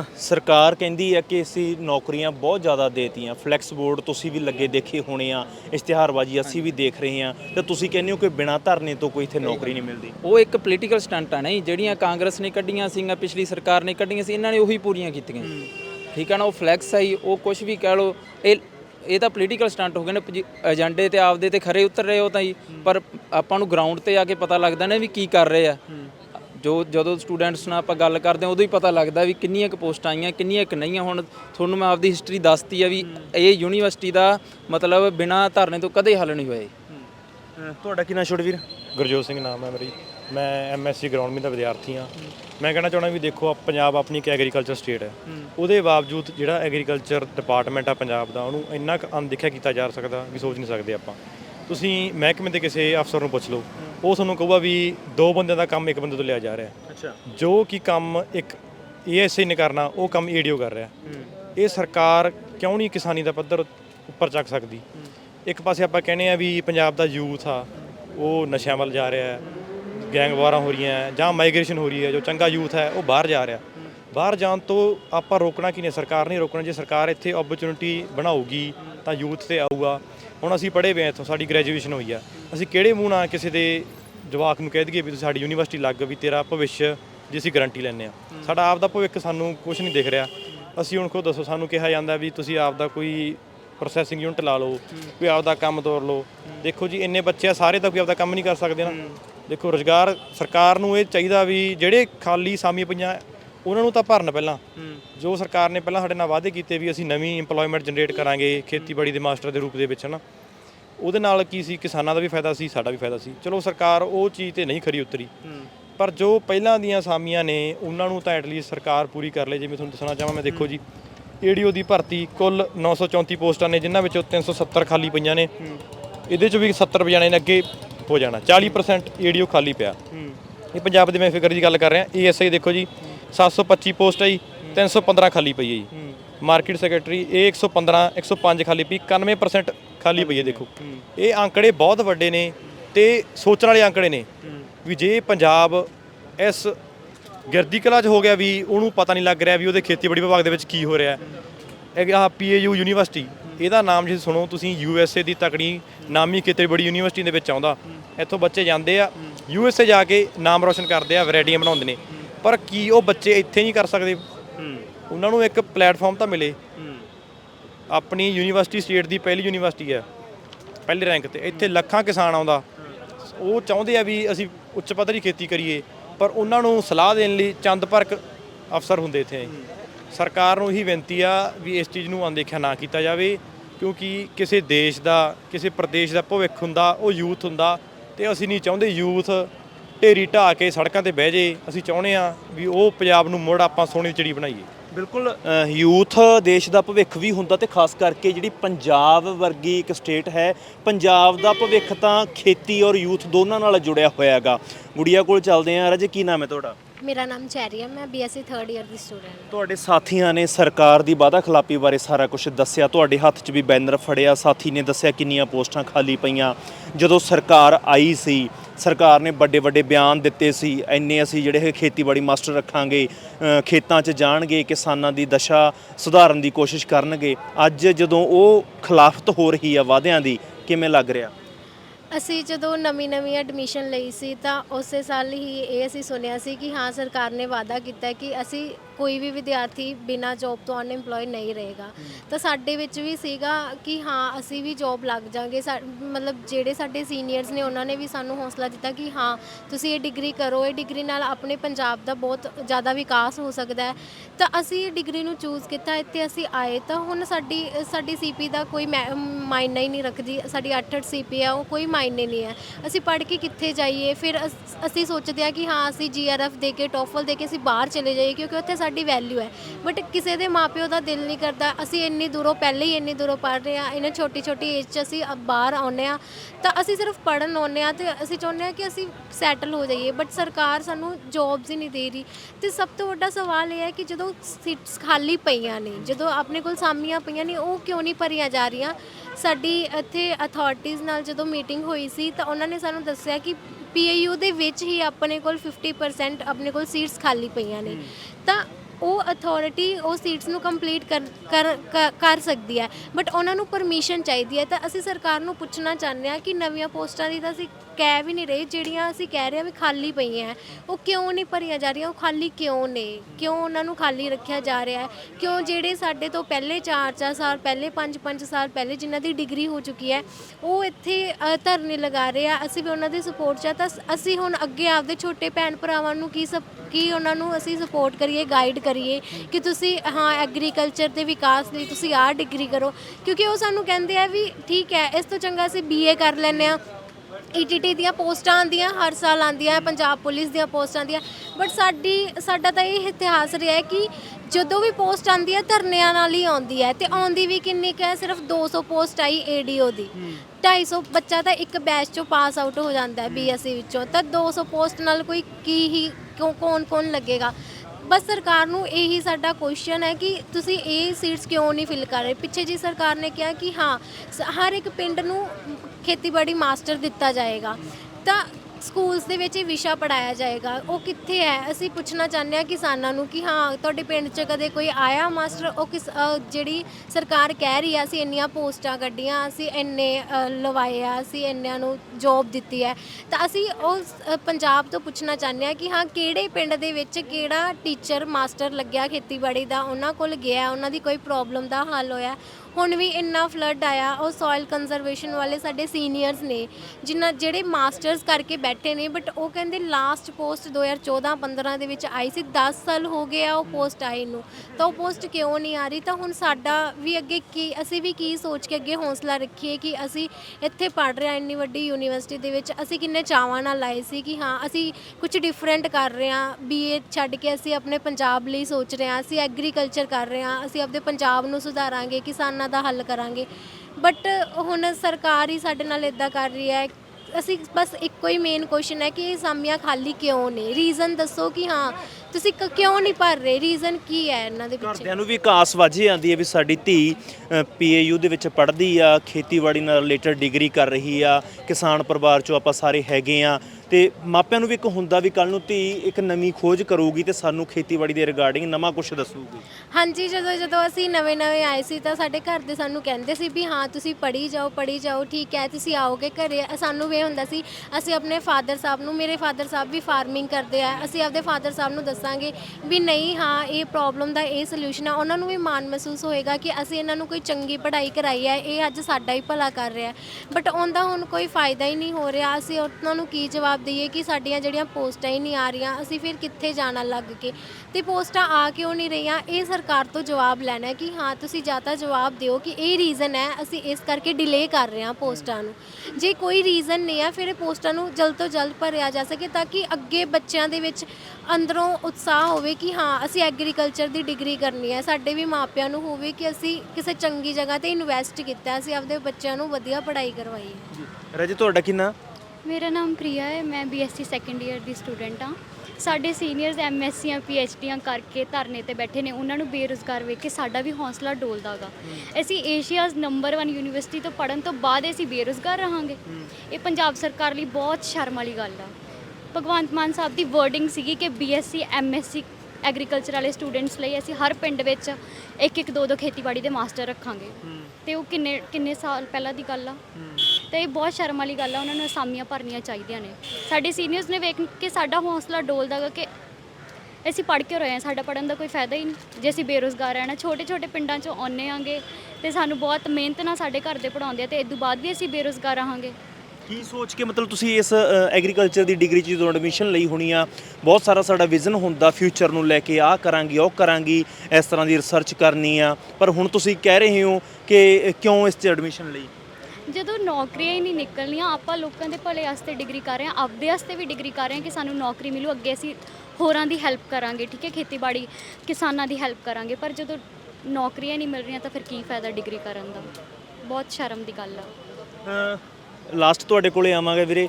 ਅ, ਸਰਕਾਰ ਕਹਿੰਦੀ ਹੈ ਕਿ ਅਸੀਂ ਨੌਕਰੀਆਂ ਬਹੁਤ ਜ਼ਿਆਦਾ ਦੇਤੀਆਂ। ਫਲੈਕਸ ਬੋਰਡ ਤੁਸੀਂ ਵੀ ਲੱਗੇ ਦੇਖੇ ਹੋਣੇ ਆ ਇਸ਼ਤਿਹਾਰਬਾਜ਼ੀ ਅਸੀਂ ਵੀ ਦੇਖ ਰਹੇ ਹਾਂ। ਤੇ ਤੁਸੀਂ ਕਹਿੰਦੇ ਹੋ ਕਿ ਬਿਨਾਂ ਧਰਨੇ ਤੋਂ ਕੋਈ ਇੱਥੇ ਨੌਕਰੀ ਨਹੀਂ ਮਿਲਦੀ। ਉਹ ਇੱਕ ਪੋਲੀਟੀਕਲ ਸਟੰਟ ਆ ਨਹੀਂ ਜਿਹੜੀਆਂ ਕਾਂਗਰਸ ਨੇ ਕੱਢੀਆਂ ਸੀਗੀਆਂ ਪਿਛਲੀ ਸਰਕਾਰ ਨੇ ਕੱਢੀਆਂ ਸੀ ਇਹਨਾਂ ਨੇ ਉਹੀ ਪੂਰੀਆਂ ਕੀਤੀਆਂ ਠੀਕ ਆ ਨਾ ਉਹ ਫਲੈਕਸ ਆਈ ਉਹ ਕੁਝ ਵੀ ਕਹਿ ਲੋ ਇਹ ਇਹ ਤਾਂ ਪੋਲੀਟੀਕਲ ਸਟੰਟ ਹੋ ਗਏ ਨੇ ਪਜੀ- ਏਜੰਡੇ ਤੇ ਆਪਦੇ ਤੇ ਖਰੇ ਉਤਰ ਰਹੇ ਹੋ ਤਾਂ ਜੀ। ਪਰ ਆਪਾਂ ਨੂੰ ਗਰਾਊਂਡ ਤੇ ਆ ਕੇ ਪਤਾ ਲੱਗਦਾ ਨਾ ਵੀ ਕੀ ਕਰ ਰਹੇ ਆ। ਜੋ ਜਦੋਂ ਸਟੂਡੈਂਟਸ ਨਾਲ ਆਪਾਂ ਗੱਲ ਕਰਦੇ ਹਾਂ ਉਦੋਂ ਹੀ ਪਤਾ ਲੱਗਦਾ ਵੀ ਕਿੰਨੀਆਂ ਕੁ ਪੋਸਟਾਂ ਆਈਆਂ ਕਿੰਨੀਆਂ ਕੁ ਨਹੀਂ ਆ। ਹੁਣ ਤੁਹਾਨੂੰ ਮੈਂ ਆਪਦੀ ਹਿਸਟਰੀ ਦੱਸਤੀ ਆ ਵੀ ਇਹ ਯੂਨੀਵਰਸਿਟੀ ਦਾ ਮਤਲਬ ਬਿਨਾਂ ਧਰਨੇ ਤੋਂ ਕਦੇ ਹੱਲ ਨਹੀਂ ਹੋਇਆ ਤੁਹਾਡਾ ਕੀ ਨਾਮ ਛੋਟਵੀਰ ਗੁਰਜੋਤ ਸਿੰਘ ਨਾਮ ਹੈ ਮੇਰੀ। ਮੈਂ ਐਮਐਸਸੀ ਗਰਾਊਂਡ ਮੀ ਦਾ ਵਿਦਿਆਰਥੀ ਹਾਂ। ਮੈਂ ਕਹਿਣਾ ਚਾਹੁੰਦਾ ਵੀ ਦੇਖੋ ਆਪ- ਪੰਜਾਬ ਆਪਣੀ ਇੱਕ ਐਗਰੀਕਲਚਰ ਸਟੇਟ ਹੈ। ਉਹਦੇ ਬਾਵਜੂਦ ਜਿਹੜਾ ਐਗਰੀਕਲਚਰ ਡਿਪਾਰਟਮੈਂਟ ਆ ਪੰਜਾਬ ਦਾ ਉਹਨੂੰ ਇੰਨਾ ਕੁ ਅਣਦੇਖਿਆ ਕੀਤਾ ਜਾ ਸਕਦਾ ਵੀ ਸੋਚ ਨਹੀਂ ਸਕਦੇ ਆਪਾਂ। ਤੁਸੀਂ ਮਹਿਕਮੇ ਦੇ ਕਿਸੇ ਅਫਸਰ ਨੂੰ ਪੁੱਛ ਲਓ। ਉਹ ਤੁਹਾਨੂੰ ਕਹੂਗਾ ਵੀ ਦੋ ਬੰਦਿਆਂ ਦਾ ਕੰਮ ਇੱਕ ਬੰਦੇ ਤੋਂ ਲਿਆ ਜਾ ਰਿਹਾ। ਅੱਛਾ। ਜੋ ਕਿ ਕੰਮ ਇੱਕ ਏਐਸਆਈ ਨੇ ਕਰਨਾ ਉਹ ਕੰਮ ਏਡੀਓ ਕਰ ਰਿਹਾ। ਇਹ ਸਰਕਾਰ ਕਿਉਂ ਨਹੀਂ ਕਿਸਾਨੀ ਦਾ ਪੱਧਰ ਉੱਪਰ ਚੱਕ ਸਕਦੀ? ਇੱਕ ਪਾਸੇ ਆਪਾਂ ਕਹਿੰਦੇ ਆ ਵੀ ਪੰਜਾਬ ਦਾ ਯੂਥ ਆ ਉਹ ਨਸ਼ਿਆਂ ਵੱਲ ਜਾ ਰਿਹਾ ਹੈ ਗੈਂਗਵਾਰਾਂ ਹੋ ਰਹੀਆਂ ਜਾਂ ਮਾਈਗ੍ਰੇਸ਼ਨ ਹੋ ਰਹੀ ਹੈ ਜੋ ਚੰਗਾ ਯੂਥ ਹੈ ਉਹ ਬਾਹਰ ਜਾ ਰਿਹਾ। ਬਾਹਰ ਜਾਣ ਤੋਂ ਆਪਾਂ ਰੋਕਣਾ ਕੀ ਨਹੀਂ ਸਰਕਾਰ ਨਹੀਂ ਰੋਕਣਾ। ਜੇ ਸਰਕਾਰ ਇੱਥੇ ਓਪਰਚੁਨਿਟੀ ਬਣਾਊਗੀ ਤਾਂ ਯੂਥ ਤੇ ਆਊਗਾ। ਹੁਣ ਅਸੀਂ ਪੜ੍ਹੇ ਹੋਏ ਹਾਂ ਇੱਥੋਂ ਸਾਡੀ ਗ੍ਰੈਜੂਏਸ਼ਨ ਹੋਈ ਆ। ਅਸੀਂ ਕਿਹੜੇ ਮੂੰਹ ਨਾਲ ਕਿਸੇ ਦੇ ਜਵਾਕ ਨੂੰ ਕਹਿ ਦਈਏ ਵੀ ਤੁਸੀਂ ਸਾਡੀ ਯੂਨੀਵਰਸਿਟੀ ਲੱਗ ਵੀ ਤੇਰਾ ਭਵਿੱਖ ਦੀ ਅਸੀਂ ਗਾਰੰਟੀ ਲੈਂਦੇ ਆ ਸਾਡਾ ਆਪ ਦਾ ਭਵਿੱਖ ਸਾਨੂੰ ਕੁਝ ਨਹੀਂ ਦਿਖ ਰਿਹਾ। ਅਸੀਂ ਹੁਣ ਖੁਦ ਦੱਸੋ ਸਾਨੂੰ ਕਿਹਾ ਜਾਂਦਾ ਵੀ ਤੁਸੀਂ ਆਪ ਦਾ ਕੋਈ ਪ੍ਰੋਸੈਸਿੰਗ ਯੂਨਿਟ ਲਾ ਲਓ ਕੋਈ ਆਪ ਦਾ ਕੰਮ ਤੋਰ ਲਓ। ਦੇਖੋ ਜੀ ਇੰਨੇ ਬੱਚੇ ਆ ਸਾਰੇ ਤਾਂ ਕੋਈ ਆਪ ਦਾ ਕੰਮ ਨਹੀਂ ਕਰ ਸਕਦੇ ਨਾ। ਦੇਖੋ ਰੋਜ਼ਗਾਰ ਸਰਕਾਰ ਨੂੰ ਇਹ ਚਾਹੀਦਾ ਵੀ ਜਿਹੜੇ ਖਾਲੀ ਸਾਮੀ ਪਈਆਂ ਉਹਨਾਂ ਨੂੰ ਤਾਂ ਭਰਨ ਪਹਿਲਾਂ। ਜੋ ਸਰਕਾਰ ਨੇ ਪਹਿਲਾਂ ਸਾਡੇ ਨਾਲ ਵਾਅਦੇ ਕੀਤੇ ਵੀ ਅਸੀਂ ਨਵੀਂ EMPLOYMENT ਜਨਰੇਟ ਕਰਾਂਗੇ ਖੇਤੀਬਾੜੀ ਦੇ ਮਾਸਟਰ ਦੇ ਰੂਪ ਦੇ ਵਿੱਚ ਹਨਾ। ਉਹਦੇ ਨਾਲ ਕੀ ਸੀ ਕਿਸਾਨਾਂ ਦਾ ਵੀ ਫਾਇਦਾ ਸੀ ਸਾਡਾ ਵੀ ਫਾਇਦਾ ਸੀ। ਚਲੋ ਸਰਕਾਰ ਉਹ ਚੀਜ਼ ਤੇ ਨਹੀਂ ਖਰੀ ਉਤਰੀ। ਪਰ ਜੋ ਪਹਿਲਾਂ ਦੀਆਂ ਸਾਮੀਆਂ ਨੇ ਉਹਨਾਂ ਨੂੰ ਤਾਂ ਐਟਲੀਸਟ ਸਰਕਾਰ ਪੂਰੀ ਕਰ ਲੇ ਜਿਵੇਂ ਤੁਹਾਨੂੰ ਦੱਸਣਾ ਚਾਹਾਂ ਮੈਂ ਦੇਖੋ ਜੀ ਏਡੀਓ ਦੀ ਭਰਤੀ ਕੁੱਲ 934 ਪੋਸਟਾਂ ਨੇ ਜਿਨ੍ਹਾਂ ਵਿੱਚੋਂ 370 ਖਾਲੀ ਪਈਆਂ ਨੇ। ਇਹਦੇ ਚ ਵੀ 70 ਵਜਾਣੇ ਨੇ ਅੱਗੇ ਹੋ ਜਾਣਾ। 40% ਏਡੀਓ ਖਾਲੀ ਪਿਆ। ਇਹ ਪੰਜਾਬ ਦੇ ਮੈਂ ਫਿਗਰ ਦੀ ਗੱਲ ਕਰ ਰਿਹਾ। ਏਐਸਆਈ ਦੇਖੋ ਜੀ 725 ਪੋਸਟ ਹੈ ਜੀ 315 ਖਾਲੀ ਪਈ ਹੈ ਜੀ। ਮਾਰਕੀਟ ਸੈਕਟਰੀ ਇਹ 115 105 ਖਾਲੀ ਪਈ 91% ਖਾਲੀ ਪਈ ਹੈ ਦੇਖੋ। ਇਹ ਅੰਕੜੇ ਬਹੁਤ ਵੱਡੇ ਨੇ ਤੇ ਸੋਚਣ ਵਾਲੇ ਅੰਕੜੇ ਨੇ ਵੀ ਜੇ ਪੰਜਾਬ ਇਸ ਗਿਰਦੀ ਕਲਾ 'ਚ ਹੋ ਗਿਆ ਵੀ ਉਹਨੂੰ ਪਤਾ ਨਹੀਂ ਲੱਗ ਰਿਹਾ ਵੀ ਉਹਦੇ ਖੇਤੀਬਾੜੀ ਵਿਭਾਗ ਦੇ ਵਿੱਚ ਕੀ ਹੋ ਰਿਹਾ। ਹੈ ਇਹ ਆਹ ਪੀਏਯੂ ਯੂਨੀਵਰਸਿਟੀ ਇਹਦਾ ਨਾਮ ਜੇ ਸੁਣੋ ਤੁਸੀਂ ਯੂਐਸਏ ਦੀ ਤਕੜੀ ਨਾਮੀ ਖੇਤੀਬਾੜੀ ਯੂਨੀਵਰਸਿਟੀ ਦੇ ਵਿੱਚ ਆਉਂਦਾ। ਇੱਥੋਂ ਬੱਚੇ ਜਾਂਦੇ ਆ ਯੂਐਸਏ ਜਾ ਕੇ ਨਾਮ ਰੋਸ਼ਨ ਕਰਦੇ ਆ ਵੈਰਾਈਟੀਆਂ ਬਣਾਉਂਦੇ ਨੇ। ਪਰ ਕੀ ਉਹ ਬੱਚੇ ਇੱਥੇ ਨਹੀਂ ਕਰ ਸਕਦੇ? ਉਹਨਾਂ ਨੂੰ ਇੱਕ ਪਲੇਟਫਾਰਮ ਤਾਂ ਮਿਲੇ। ਆਪਣੀ ਯੂਨੀਵਰਸਿਟੀ ਸਟੇਟ ਦੀ ਪਹਿਲੀ ਯੂਨੀਵਰਸਿਟੀ ਹੈ ਪਹਿਲੇ ਰੈਂਕ ਤੇ। ਇੱਥੇ ਲੱਖਾਂ ਕਿਸਾਨ ਆਉਂਦਾ। ਉਹ ਚਾਹੁੰਦੇ ਆ ਵੀ ਅਸੀਂ ਉੱਚ ਪੱਧਰੀ ਖੇਤੀ ਕਰੀਏ ਪਰ ਉਹਨਾਂ ਨੂੰ ਸਲਾਹ ਦੇਣ ਲਈ ਚੰਦ ਭਰਕ ਅਫਸਰ ਹੁੰਦੇ ਇੱਥੇ। ਸਰਕਾਰ ਨੂੰ ਇਹੀ ਬੇਨਤੀ ਆ ਵੀ ਇਸ ਚੀਜ਼ ਨੂੰ ਅਣਦੇਖਿਆ ਨਾ ਕੀਤਾ ਜਾਵੇ ਕਿਉਂਕਿ ਕਿਸੇ ਦੇਸ਼ ਦਾ ਕਿਸੇ ਪ੍ਰਦੇਸ਼ ਦਾ ਭਵਿੱਖ ਹੁੰਦਾ ਉਹ ਯੂਥ ਹੁੰਦਾ ਤੇ ਅਸੀਂ ਨਹੀਂ ਚਾਹੁੰਦੇ ਯੂਥ ਢੇਰੀ ਢਾਹ ਕੇ ਸੜਕਾਂ ਤੇ ਬਹਿ ਜੇ ਅਸੀਂ ਚਾਹੁੰਦੇ ਆ ਵੀ ਉਹ ਪੰਜਾਬ ਨੂੰ ਮੁੜ ਆਪਾਂ ਸੋਨੇ ਦੀ ਚਿੜੀ ਬਣਾਈਏ। ਬਿਲਕੁਲ। ਯੂਥ ਦੇਸ਼ ਦਾ ਭਵਿੱਖ ਵੀ ਹੁੰਦਾ ਤੇ ਖਾਸ ਕਰਕੇ ਜਿਹੜੀ ਪੰਜਾਬ ਵਰਗੀ ਇੱਕ ਸਟੇਟ ਹੈ ਪੰਜਾਬ ਦਾ ਭਵਿੱਖ ਤਾਂ ਖੇਤੀ ਔਰ ਯੂਥ ਦੋਨਾਂ ਨਾਲ ਜੁੜਿਆ ਹੋਇਆ ਹੈਗਾ ਗੁੜੀਆ ਕੋਲ ਚੱਲਦੇ ਆ ਰਾਜੇ ਕੀ ਨਾਮ ਹੈ ਤੁਹਾਡਾ? ਮੇਰਾ ਨਾਮ ਚੈਰੀ ਹੈ। ਮੈਂ ਬੀਐਸਸੀ 3rd ਇਅਰ ਦੀ ਸਟੂਡੈਂਟ ਤੁਹਾਡੇ ਸਾਥੀਆਂ ਨੇ ਸਰਕਾਰ ਦੀ ਵਾਅਦਾ ਖਿਲਾਫੀ ਬਾਰੇ ਸਾਰਾ ਕੁਝ ਦੱਸਿਆ। ਤੁਹਾਡੇ ਹੱਥ 'ਚ ਵੀ ਬੈਨਰ ਫੜਿਆ। ਸਾਥੀ ਨੇ ਦੱਸਿਆ ਕਿੰਨੀਆਂ ਪੋਸਟਾਂ ਖਾਲੀ ਪਈਆਂ। ਜਦੋਂ ਸਰਕਾਰ ਆਈ ਸੀ ਸਰਕਾਰ ਨੇ ਵੱਡੇ ਵੱਡੇ ਬਿਆਨ ਦਿੱਤੇ ਸੀ। ਇੰਨੇ ਅਸੀਂ ਜਿਹੜੇ ਖੇਤੀਬਾੜੀ ਮਾਸਟਰ ਰੱਖਾਂਗੇ ਖੇਤਾਂ 'ਚ ਜਾਣਗੇ, ਕਿਸਾਨਾਂ ਦੀ ਦਸ਼ਾ ਸੁਧਾਰਨ ਦੀ ਕੋਸ਼ਿਸ਼ ਕਰਨਗੇ। ਅੱਜ ਜਦੋਂ ਉਹ ਖਿਲਾਫਤ ਹੋ ਰਹੀ ਆ ਵਾਅਦਿਆਂ ਦੀ, ਕਿਵੇਂ ਲੱਗ ਰਿਹਾ? ਅਸੀਂ ਜਦੋਂ ਨਵੀਂ ਨਵੀਂ ਐਡਮਿਸ਼ਨ ਲਈ ਸੀ ਤਾਂ ਉਸੇ ਸਾਲ ਹੀ ਇਹ ਅਸੀਂ ਸੁਣਿਆ ਸੀ ਕਿ ਹਾਂ, ਸਰਕਾਰ ਨੇ ਵਾਅਦਾ ਕੀਤਾ ਕਿ ਅਸੀਂ ਕੋਈ ਵੀ ਵਿਦਿਆਰਥੀ ਬਿਨਾਂ ਜੌਬ ਤੋਂ ਅਨਇੰਪਲੋਇਡ ਨਹੀਂ ਰਹੇਗਾ। ਤਾਂ ਸਾਡੇ ਵਿੱਚ ਵੀ ਸੀਗਾ ਕਿ ਹਾਂ, ਅਸੀਂ ਵੀ ਜੌਬ ਲੱਗ ਜਾਾਂਗੇ। ਮਤਲਬ ਜਿਹੜੇ ਸਾਡੇ ਸੀਨੀਅਰਸ ਨੇ, ਉਹਨਾਂ ਨੇ ਵੀ ਸਾਨੂੰ ਹੌਸਲਾ ਦਿੱਤਾ ਕਿ ਹਾਂ, ਤੁਸੀਂ ਇਹ ਡਿਗਰੀ ਕਰੋ। ਇਹ ਡਿਗਰੀ ਨਾਲ ਆਪਣੇ ਪੰਜਾਬ ਦਾ ਬਹੁਤ ਜ਼ਿਆਦਾ ਵਿਕਾਸ ਹੋ ਸਕਦਾ ਹੈ। ਤਾਂ ਅਸੀਂ ਇਹ ਡਿਗਰੀ ਨੂੰ ਚੂਜ਼ ਕੀਤਾ, ਇੱਥੇ ਅਸੀਂ ਆਏ ਤਾਂ ਹੁਣ ਸਾਡੀ ਸਾਡੀ ਸੀਪੀ ਦਾ ਕੋਈ ਮੈ- ਮਾਇਨਾ ਹੀ ਨਹੀਂ ਰੱਖਦੀ। ਸਾਡੀ 8-8 ਸੀਪੀ ਆ, ਉਹ ਕੋਈ ਮਾਇਨੇ ਨਹੀਂ ਹੈ। ਅਸੀਂ ਪੜ੍ਹ ਕੇ ਕਿੱਥੇ ਜਾਈਏ? ਫਿਰ ਅਸ- ਅਸੀਂ ਸੋਚਦੇ ਆ ਕਿ ਹਾਂ, ਅਸੀਂ ਜੀਆਰਐਫ ਦੇ ਕੇ ਟੋਫਲ ਦੇ ਕੇ ਅਸੀਂ ਬਾਹਰ ਚਲੇ ਜਾਈਏ, ਕਿਉਂਕਿ ਉੱਥੇ ਸਾਡੀ ਵੈਲਿਊ ਹੈ। ਬਟ ਕਿਸੇ ਦੇ ਮਾਪਿਓ ਦਾ ਦਿਲ ਨਹੀਂ ਕਰਦਾ, ਅਸੀਂ ਇੰਨੀ ਦੂਰੋਂ, ਪਹਿਲੇ ਹੀ ਇੰਨੀ ਦੂਰੋਂ ਪੜ੍ਹ ਰਹੇ ਆ ਇਹਨਾਂ ਛੋਟੀ ਛੋਟੀ ਏਜ 'ਚ ਅਸੀਂ ਬਾਹਰ ਆਉਂਦੇ ਆ ਤਾਂ ਅਸੀਂ ਸਿਰਫ ਪੜ੍ਹਨ ਆਉਂਦੇ ਆ ਤੇ ਅਸੀਂ ਚਾਹੁੰਦੇ ਆ ਕਿ ਅਸੀਂ ਸੈਟਲ ਹੋ ਜਾਈਏ। ਬਟ ਸਰਕਾਰ ਸਾਨੂੰ ਜੌਬਸ ਹੀ ਨਹੀਂ ਦੇ ਰਹੀ। ਤੇ ਸਭ ਤੋਂ ਵੱਡਾ ਸਵਾਲ ਇਹ ਹੈ ਕਿ ਜਦੋਂ ਸੀਟਸ ਖਾਲੀ ਪਈਆਂ ਨੇ, ਜਦੋਂ ਆਪਣੇ ਕੋਲ ਸਾਮੀਆਂ ਪਈਆਂ ਨੇ, ਉਹ ਕਿਉਂ ਨਹੀਂ ਭਰੀਆਂ ਜਾ ਰਹੀਆਂ? ਸਾਡੀ ਇੱਥੇ ਅਥਾਰਟੀਜ਼ ਨਾਲ ਜਦੋਂ ਮੀਟਿੰਗ ਹੋਈ ਸੀ, ਤਾਂ ਉਹਨਾਂ ਨੇ ਸਾਨੂੰ ਦੱਸਿਆ ਕਿ ਪੀਏਯੂ ਦੇ ਵਿੱਚ ਹੀ ਆਪਣੇ ਕੋਲ 50% ਆਪਣੇ ਕੋਲ ਸੀਟਸ ਖਾਲੀ ਪਈਆਂ ਨੇ। ਤਾਂ ਉਹ ਅਥਾਰਟੀ ਉਹ ਸੀਟਸ ਨੂੰ ਕੰਪਲੀਟ ਕਰ, ਕਰ- ਕ- ਕਰ ਸਕਦੀ ਹੈ। ਬਟ ਉਹਨਾਂ ਨੂੰ ਪਰਮਿਸ਼ਨ ਚਾਹੀਦੀ ਹੈ। ਤਾਂ ਅਸੀਂ ਸਰਕਾਰ ਨੂੰ ਪੁੱਛਣਾ ਚਾਹੁੰਦੇ ਹਾਂ ਕਿ ਨਵੀਆਂ ਪੋਸਟਾਂ ਦੀ ਤਾਂ ਅਸੀਂ ਕਹਿ ਵੀ ਨਹੀਂ ਰਹੇ, ਜਿਹੜੀਆਂ ਅਸੀਂ ਕਹਿ ਰਹੇ ਹਾਂ ਵੀ ਖਾਲੀ ਪਈਆਂ ਉਹ ਕਿਉਂ ਨਹੀਂ ਭਰੀਆਂ ਜਾ ਰਹੀਆਂ? ਉਹ ਖਾਲੀ ਕਿਉਂ ਨੇ? ਕਿਉਂ ਉਹਨਾਂ ਨੂੰ ਖਾਲੀ ਰੱਖਿਆ ਜਾ ਰਿਹਾ ਹੈ? ਕਿਉਂ ਜਿਹੜੇ ਸਾਡੇ ਤੋਂ ਪਹਿਲੇ 4-4 ਸਾਲ ਪਹਿਲੇ 5-5 ਸਾਲ ਪਹਿਲੇ ਜਿਨ੍ਹਾਂ ਦੀ ਡਿਗਰੀ ਹੋ ਚੁੱਕੀ ਹੈ, ਉਹ ਇੱਥੇ ਧਰਨੇ ਲਗਾ ਰਹੇ ਆ। ਅਸੀਂ ਵੀ ਉਹਨਾਂ ਦੀ ਸਪੋਰਟ 'ਚ ਤਾਂ ਅਸੀਂ ਹੁਣ ਅੱਗੇ ਆਪਦੇ ਛੋਟੇ ਭੈਣ ਭਰਾਵਾਂ ਨੂੰ ਕੀ ਸਪ, ਕੀ ਉਹਨਾਂ ਨੂੰ ਅਸੀਂ ਸਪੋਰਟ ਕਰੀਏ ਗਾਈਡ ਕਰੀਏ ਕਿ ਤੁਸੀਂ ਹਾਂ ਐਗਰੀਕਲਚਰ ਦੇ ਵਿਕਾਸ ਲਈ ਤੁਸੀਂ ਆਹ ਡਿਗਰੀ ਕਰੋ। ਕਿਉਂਕਿ ਉਹ ਸਾਨੂੰ ਕਹਿੰਦੇ ਆ ਵੀ ਠੀਕ ਹੈ ਇਸ ਤੋਂ ਚੰਗਾ ਅਸੀਂ ਬੀਏ ਕਰ ਲੈਂਦੇ ਆ ਈਟੀਟੀ ਦੀਆਂ ਪੋਸਟਾਂ ਆਉਂਦੀਆਂ ਹਰ ਸਾਲ ਆਉਂਦੀਆਂ ਪੰਜਾਬ ਪੁਲਿਸ ਦੀਆਂ ਪੋਸਟਾਂ ਆਉਂਦੀਆਂ। ਬਟ ਸਾਡੀ ਸਾਡਾ ਤਾਂ ਇਹ ਇਤਿਹਾਸ ਰਿਹਾ ਹੈ ਕਿ ਜਦੋਂ ਵੀ ਪੋਸਟ ਆਉਂਦੀ ਹੈ ਧਰਨਿਆਂ ਨਾਲ ਹੀ ਆਉਂਦੀ ਹੈ। ਤੇ ਆਉਂਦੀ ਵੀ ਕਿੰਨੀ ਕੁ ਹੈ ਸਿਰਫ 200 ਪੋਸਟ ਆਈ ਏਡੀਓ ਦੀ। 250 ਬੱਚਾ ਤਾਂ ਇੱਕ ਬੈਚ ਚੋਂ ਪਾਸ ਆਊਟ ਹੋ ਜਾਂਦਾ ਹੈ ਬੀਐਸਸੀ ਵਿੱਚੋਂ। ਤਾਂ 200 ਪੋਸਟ ਨਾਲ ਕੋਈ ਕੀ ਹੀ ਕਿਉਂ ਕੌਣ ਕੌਣ ਲੱਗੇਗਾ? ਬਸ ਸਰਕਾਰ ਨੂੰ ਇਹੀ ਸਾਡਾ ਕੁਐਸਚਨ ਹੈ ਕਿ ਤੁਸੀਂ ਇਹ ਸੀਟਸ ਕਿਉਂ ਨਹੀਂ ਫਿਲ ਕਰ ਰਹੇ? ਪਿੱਛੇ ਜੀ ਸਰਕਾਰ ਨੇ ਕਿਹਾ ਕਿ ਹਾਂ, ਸ- ਹਰ ਇੱਕ ਪਿੰਡ ਨੂੰ ਖੇਤੀਬਾੜੀ ਮਾਸਟਰ ਦਿੱਤਾ ਜਾਏਗਾ। ਤਾਂ ਸਕੂਲਸ ਦੇ ਵਿੱਚ ਇਹ ਵਿਸ਼ਾ ਪੜਾਇਆ ਜਾਏਗਾ। ਉਹ ਕਿੱਥੇ ਹੈ? ਅਸੀਂ ਪੁੱਛਣਾ ਚਾਹੁੰਦੇ ਹਾਂ ਕਿਸਾਨਾਂ ਨੂੰ ਕਿ ਹਾਂ ਤੁਹਾਡੇ ਪਿੰਡ 'ਚ ਕਦੇ ਕੋਈ ਆਇਆ ਮਾਸਟਰ? ਉਹ ਕਿਸ ਅ, ਜਿਹੜੀ ਸਰਕਾਰ ਕਹਿ ਰਹੀ ਆ ਅਸੀਂ ਇੰਨੀਆਂ ਪੋਸਟਾਂ ਕੱਢੀਆਂ ਅਸੀਂ ਇੰਨੇ ਅ, ਲਵਾਏ ਆ ਅਸੀਂ ਇੰਨਿਆਂ ਨੂੰ ਜੋਬ ਦਿੱਤੀ ਹੈ। ਤਾਂ ਅਸੀਂ ਉਸ ਅ, ਪੰਜਾਬ ਤੋਂ ਪੁੱਛਣਾ ਚਾਹੁੰਦੇ ਹਾਂ ਕਿ ਹਾਂ ਕਿਹੜੇ ਪਿੰਡ ਦੇ ਵਿੱਚ ਕਿਹੜਾ ਟੀਚਰ ਮਾਸਟਰ ਲੱਗਿਆ ਖੇਤੀਬਾੜੀ ਦਾ? ਉਹਨਾਂ ਕੋਲ ਗਿਆ ਉਹਨਾਂ ਦੀ ਕੋਈ ਪ੍ਰੋਬਲਮ ਦਾ ਹੱਲ ਹੋਇਆ? ਹੁਣ ਵੀ ਇੰਨਾ ਫਲੱਡ ਆਇਆ, ਉਹ ਸੋਇਲ ਕੰਜ਼ਰਵੇਸ਼ਨ ਵਾਲੇ ਸਾਡੇ ਸੀਨੀਅਰਸ ਨੇ, ਜਿਨ੍ਹਾਂ, ਜਿਹੜੇ ਮਾਸਟਰਸ ਕਰਕੇ ਬੈਠੇ ਨੇ ਬਟ ਉਹ ਕਹਿੰਦੇ ਲਾਸਟ ਪੋਸਟ 2014-15 ਦੇ ਵਿੱਚ ਆਈ ਸੀ 10 ਸਾਲ ਹੋ ਗਏ ਆ ਉਹ ਪੋਸਟ ਆਈ ਨੂੰ। ਤਾਂ ਉਹ ਪੋਸਟ ਕਿਉਂ ਨਹੀਂ ਆ ਰਹੀ? ਤਾਂ ਹੁਣ ਸਾਡਾ ਵੀ ਅੱਗੇ ਕੀ, ਅਸੀਂ ਵੀ ਕੀ ਸੋਚ ਕੇ ਅੱਗੇ ਹੌਸਲਾ ਰੱਖੀਏ ਕਿ ਅਸੀਂ ਇੱਥੇ ਪੜ੍ਹ ਰਹੇ ਹਾਂ, ਇੰਨੀ ਵੱਡੀ ਯੂਨੀਵਰਸਿਟੀ ਦੇ ਵਿੱਚ, ਅਸੀਂ ਕਿੰਨੇ ਚਾਵਾਂ ਨਾਲ ਲਾਏ ਸੀ ਕਿ ਹਾਂ, ਅਸੀਂ ਕੁਝ ਡਿਫਰੈਂਟ ਕਰ ਰਹੇ ਹਾਂ ਬੀਏ ਛੱਡ ਕੇ ਅਸੀਂ ਆਪਣੇ ਪੰਜਾਬ ਲਈ ਸੋਚ ਰਹੇ ਹਾਂ, ਅਸੀਂ ਐਗਰੀਕਲਚਰ ਕਰ ਰਹੇ ਹਾਂ, ਅਸੀਂ ਆਪਣੇ ਪੰਜਾਬ ਨੂੰ ਸੁਧਾਰਾਂਗੇ, ਕਿਸਾਨਾਂ ਦਾ ਹੱਲ ਕਰਾਂਗੇ। ਬਟ ਹੁਣ ਸਰਕਾਰ ਹੀ ਸਾਡੇ ਨਾਲ ਇਦਾਂ ਕਰ ਰਹੀ ਹੈ। ਅਸੀਂ ਬਸ ਇੱਕੋ ਹੀ ਮੇਨ ਕੁਐਸਚਨ ਹੈ ਕਿ ਇਹ ਸਾਮੀਆਂ ਖਾਲੀ ਕਿਉਂ ਨੇ? ਰੀਜ਼ਨ ਦੱਸੋ ਕਿ ਹਾਂ, ਤੁਸੀਂ ਕ- ਕਿਉਂ ਨਹੀਂ ਭਰ ਰਹੇ? ਰੀਜ਼ਨ ਕੀ ਹੈ ਇਹਨਾਂ ਦੇ ਪਿੱਛੇ? ਘਰਦਿਆਂ ਨੂੰ ਵੀ ਇੱਕ ਆਸ ਵਾਝੀ ਆਂਦੀ ਹੈ ਵੀ ਸਾਡੀ ਧੀ ਪੀਏਯੂ ਦੇ ਵਿੱਚ ਪੜ੍ਹਦੀ ਆ, ਖੇਤੀਬਾੜੀ ਨਾਲ ਰਿਲੇਟਡ ਡਿਗਰੀ ਕਰ ਰਹੀ ਆ, ਕਿਸਾਨ ਪਰਿਵਾਰ ਚੋਂ ਆਪਾਂ ਸਾਰੇ ਹੈਗੇ ਆ। ਤੇ ਮਾਪਿਆਂ ਨੂੰ ਵੀ ਇੱਕ ਹੁੰਦਾ ਵੀ ਕੱਲ ਨੂੰ ਧੀ ਇੱਕ ਨਵੀਂ ਖੋਜ ਕਰੂਗੀ ਤੇ ਸਾਨੂੰ ਖੇਤੀਬਾੜੀ ਦੇ ਰਿਗਾਰਡਿੰਗ ਨਵਾਂ ਕੁਝ ਦੱਸੂਗੀ। ਹਾਂਜੀ, ਜਦੋਂ ਜਦੋਂ ਅਸੀਂ ਨਵੇਂ ਨਵੇਂ ਆਏ ਸੀ ਤਾਂ ਸਾਡੇ ਘਰ ਦੇ ਸਾਨੂੰ ਕਹਿੰਦੇ ਸੀ ਵੀ ਹਾਂ, ਤੁਸੀਂ ਪੜ੍ਹੀ ਜਾਓ ਪੜ੍ਹੀ ਜਾਓ, ਠੀਕ ਹੈ, ਤੁਸੀਂ ਆਓਗੇ ਘਰੇ। ਸਾਨੂੰ ਵੀ ਇਹ ਹੁੰਦਾ ਸੀ, ਅਸੀਂ ਆਪਣੇ ਫਾਦਰ ਸਾਹਿਬ ਨੂੰ, ਮੇਰੇ ਫਾਦਰ ਸਾਹਿਬ ਵੀ ਫਾਰਮਿੰਗ ਕਰਦੇ ਆ। ਅਸੀਂ ਆਪਦੇ ਫਾਦਰ ਸਾਹਿਬ ਨੂੰ ਦੱਸਾਂਗੇ ਵੀ ਨਹੀਂ, ਹਾਂ, ਇਹ ਪ੍ਰੋਬਲਮ ਦਾ ਇਹ ਸੋਲੂਸ਼ਨ ਆ। ਉਹਨਾਂ ਨੂੰ ਵੀ ਮਾਣ ਮਹਿਸੂਸ ਹੋਏਗਾ ਕਿ ਅਸੀਂ ਇਹਨਾਂ ਨੂੰ ਕੋਈ ਚੰਗੀ ਪੜ੍ਹਾਈ ਕਰਾਈ ਹੈ, ਇਹ ਅੱਜ ਸਾਡਾ ਹੀ ਭਲਾ ਕਰ ਰਿਹਾ। ਬਟ ਉਹਦਾ ਹੁਣ ਕੋਈ ਫਾਇਦਾ ਹੀ ਨਹੀਂ ਹੋ ਰਿਹਾ। ਅਸੀਂ ਉਹਨਾਂ ਨੂੰ ਕੀ ਜਵਾਬ ਦਈਏ ਕਿ ਸਾਡੀਆਂ ਜਿਹੜੀਆਂ ਪੋਸਟਾਂ ਹੀ ਨਹੀਂ ਆ ਰਹੀਆਂ, ਅਸੀਂ ਫਿਰ ਕਿੱਥੇ ਜਾਣਾ ਲੱਗ ਕੇ? ਤੇ ਪੋਸਟਾਂ ਆ ਕਿਉਂ ਨਹੀਂ ਰਹੀਆਂ? ਇਹ ਸਰਕਾਰ ਤੋਂ ਜਵਾਬ ਲੈਣਾ ਹੈ ਕਿ ਹਾਂ, ਤੁਸੀਂ ਜਾਂ ਤਾਂ ਜਵਾਬ ਦਿਓ ਕਿ ਇਹ ਰੀਜ਼ਨ ਹੈ, ਅਸੀਂ ਇਸ ਕਰਕੇ ਡਿਲੇ ਕਰ ਰਹੇ ਹਾਂ ਪੋਸਟਾਂ ਨੂੰ। ਜੇ ਕੋਈ ਰੀਜ਼ਨ ਨਹੀਂ ਹੈ, ਫਿਰ ਇਹ ਪੋਸਟਾਂ ਨੂੰ ਜਲਦ ਤੋਂ ਜਲਦ ਭਰਿਆ ਜਾ ਸਕੇ ਤਾਂ ਕਿ ਅੱਗੇ ਬੱਚਿਆਂ ਦੇ ਵਿੱਚ ਅੰਦਰੋਂ ਉਤਸ਼ਾਹ ਹੋਵੇ ਕਿ ਹਾਂ, ਅਸੀਂ ਐਗਰੀਕਲਚਰ ਦੀ ਡਿਗਰੀ ਕਰਨੀ ਹੈ। ਸਾਡੇ ਵੀ ਮਾਪਿਆਂ ਨੂੰ ਹੋਵੇ ਕਿ ਅਸੀਂ ਕਿਸੇ ਚੰਗੀ ਜਗ੍ਹਾ ਤੇ ਇਨਵੈਸਟ ਕੀਤਾ, ਅਸੀਂ ਆਪਦੇ ਬੱਚਿਆਂ ਨੂੰ ਵਧੀਆ ਪੜ੍ਹਾਈ ਕਰਵਾਈ ਹੈ। ਰਜੇ, ਤੁਹਾਡਾ ਕਿੰਨਾ ਮੇਰਾ ਨਾਮ ਪ੍ਰਿਆ ਹੈ ਮੈਂ ਬੀਐਸਸੀ ਸੈਕੰਡ ਈਅਰ ਦੀ ਸਟੂਡੈਂਟ ਹਾਂ। ਸਾਡੇ ਸੀਨੀਅਰਸ ਐਮਐਸਸੀਆਂ ਪੀਐਚਡੀਆਂ ਕਰਕੇ ਧਰਨੇ ਤੇ ਬੈਠੇ ਨੇ ਉਹਨਾਂ ਨੂੰ ਬੇਰੁਜ਼ਗਾਰ ਵੇਖ ਕੇ ਸਾਡਾ ਵੀ ਹੌਸਲਾ ਡੋਲਦਾਗਾ ਅਸੀਂ ਏਸ਼ੀਆਜ਼ ਨੰਬਰ 1 ਯੂਨੀਵਰਸਿਟੀ ਤੋਂ ਪੜਨ ਤੋਂ ਬਾਅਦ ਅਸੀਂ ਬੇਰੁਜ਼ਗਾਰ ਰਹਾਂਗੇ। ਇਹ ਪੰਜਾਬ ਸਰਕਾਰ ਲਈ ਬਹੁਤ ਸ਼ਰਮ ਵਾਲੀ ਗੱਲ ਆ। ਭਗਵੰਤ ਮਾਨ ਸਾਹਿਬ ਦੀ ਵਰਡਿੰਗ ਸੀਗੀ ਕਿ ਬੀਐਸਸੀ ਐਮਐਸਸੀ ਐਗਰੀਕਲਚਰ ਵਾਲੇ ਸਟੂਡੈਂਟਸ ਲਈ ਅਸੀਂ ਹਰ ਪਿੰਡ ਵਿੱਚ ਇੱਕ ਇੱਕ ਦੋ ਦੋ ਖੇਤੀਬਾੜੀ ਦੇ ਮਾਸਟਰ ਰੱਖਾਂਗੇ। ਤੇ ਉਹ ਕਿੰਨੇ ਕਿੰਨੇ ਸਾਲ ਪਹਿਲਾਂ ਦੀ ਗੱਲ ਆ? ਤੇ ਇਹ ਬਹੁਤ ਸ਼ਰਮ ਵਾਲੀ ਗੱਲ ਆ, ਉਹਨਾਂ ਨੂੰ ਅਸਾਮੀਆਂ ਭਰਨੀਆਂ ਚਾਹੀਦੀਆਂ ਨੇ। ਸਾਡੇ ਸੀਨੀਅਰਸ ਨੇ ਵੇਖ ਕੇ ਸਾਡਾ ਹੌਸਲਾ ਡੋਲਦਾਗਾ ਕਿ ਅਸੀਂ ਪੜ੍ਹ ਕੇ ਰਹੇ ਹਾਂ ਸਾਡਾ ਪੜਨ ਦਾ ਕੋਈ ਫਾਇਦਾ ਹੀ ਨਹੀਂ। ਜੇ ਅਸੀਂ ਬੇਰੁਜ਼ਗਾਰ ਰਹਿਣਾ ਛੋਟੇ ਛੋਟੇ ਪਿੰਡਾਂ 'ਚੋਂ ਆਉਂਦੇ ਆਂਗੇ ਤੇ ਸਾਨੂੰ ਬਹੁਤ ਮਿਹਨਤ ਨਾਲ ਸਾਡੇ ਘਰ ਦੇ ਪੜਾਉਂਦੇ ਆ ਤੇ ਇਸ ਤੋਂ ਬਾਅਦ ਵੀ ਅਸੀਂ ਬੇਰੁਜ਼ਗਾਰ ਰਹਾਂਗੇ। ਕੀ ਸੋਚ ਕੇ ਮਤਲਬ ਤੁਸੀਂ ਇਸ ਐਗਰੀਕਲਚਰ ਦੀ ਡਿਗਰੀ 'ਚ ਜਦੋਂ ਐਡਮਿਸ਼ਨ ਲਈ ਹੋਣੀ ਆ, ਬਹੁਤ ਸਾਰਾ ਸਾਡਾ ਵਿਜ਼ਨ ਹੁੰਦਾ ਫਿਊਚਰ ਨੂੰ ਲੈ ਕੇ, ਆਹ ਕਰਾਂਗੀ, ਉਹ ਕਰਾਂਗੀ, ਇਸ ਤਰ੍ਹਾਂ ਦੀ ਰਿਸਰਚ ਕਰਨੀ ਆ। ਪਰ ਹੁਣ ਤੁਸੀਂ ਕਹਿ ਰਹੇ ਹੋ ਕਿ ਕਿਉਂ ਇਸ 'ਚ ਐਡਮਿਸ਼ਨ ਲਈ? ਜਦੋਂ ਨੌਕਰੀਆਂ ਹੀ ਨਹੀਂ ਨਿਕਲਣੀਆਂ, ਆਪਾਂ ਲੋਕਾਂ ਦੇ ਭਲੇ ਵਾਸਤੇ ਡਿਗਰੀ ਕਰ ਰਹੇ ਹਾਂ, ਆਪਦੇ ਵਾਸਤੇ ਵੀ ਡਿਗਰੀ ਕਰ ਰਹੇ ਹਾਂ ਕਿ ਸਾਨੂੰ ਨੌਕਰੀ ਮਿਲੂ, ਅੱਗੇ ਅਸੀਂ ਹੋਰਾਂ ਦੀ ਹੈਲਪ ਕਰਾਂਗੇ, ਠੀਕ ਹੈ, ਖੇਤੀਬਾੜੀ ਕਿਸਾਨਾਂ ਦੀ ਹੈਲਪ ਕਰਾਂਗੇ, ਪਰ ਜਦੋਂ ਨੌਕਰੀਆਂ ਨਹੀਂ ਮਿਲ ਰਹੀਆਂ ਤਾਂ ਫਿਰ ਕੀ ਫਾਇਦਾ ਡਿਗਰੀ ਕਰਨ ਦਾ? ਬਹੁਤ ਸ਼ਰਮ ਦੀ ਗੱਲ ਆ। ਲਾਸਟ ਤੁਹਾਡੇ ਕੋਲੇ ਆਵਾਂਗੇ ਵੀਰੇ।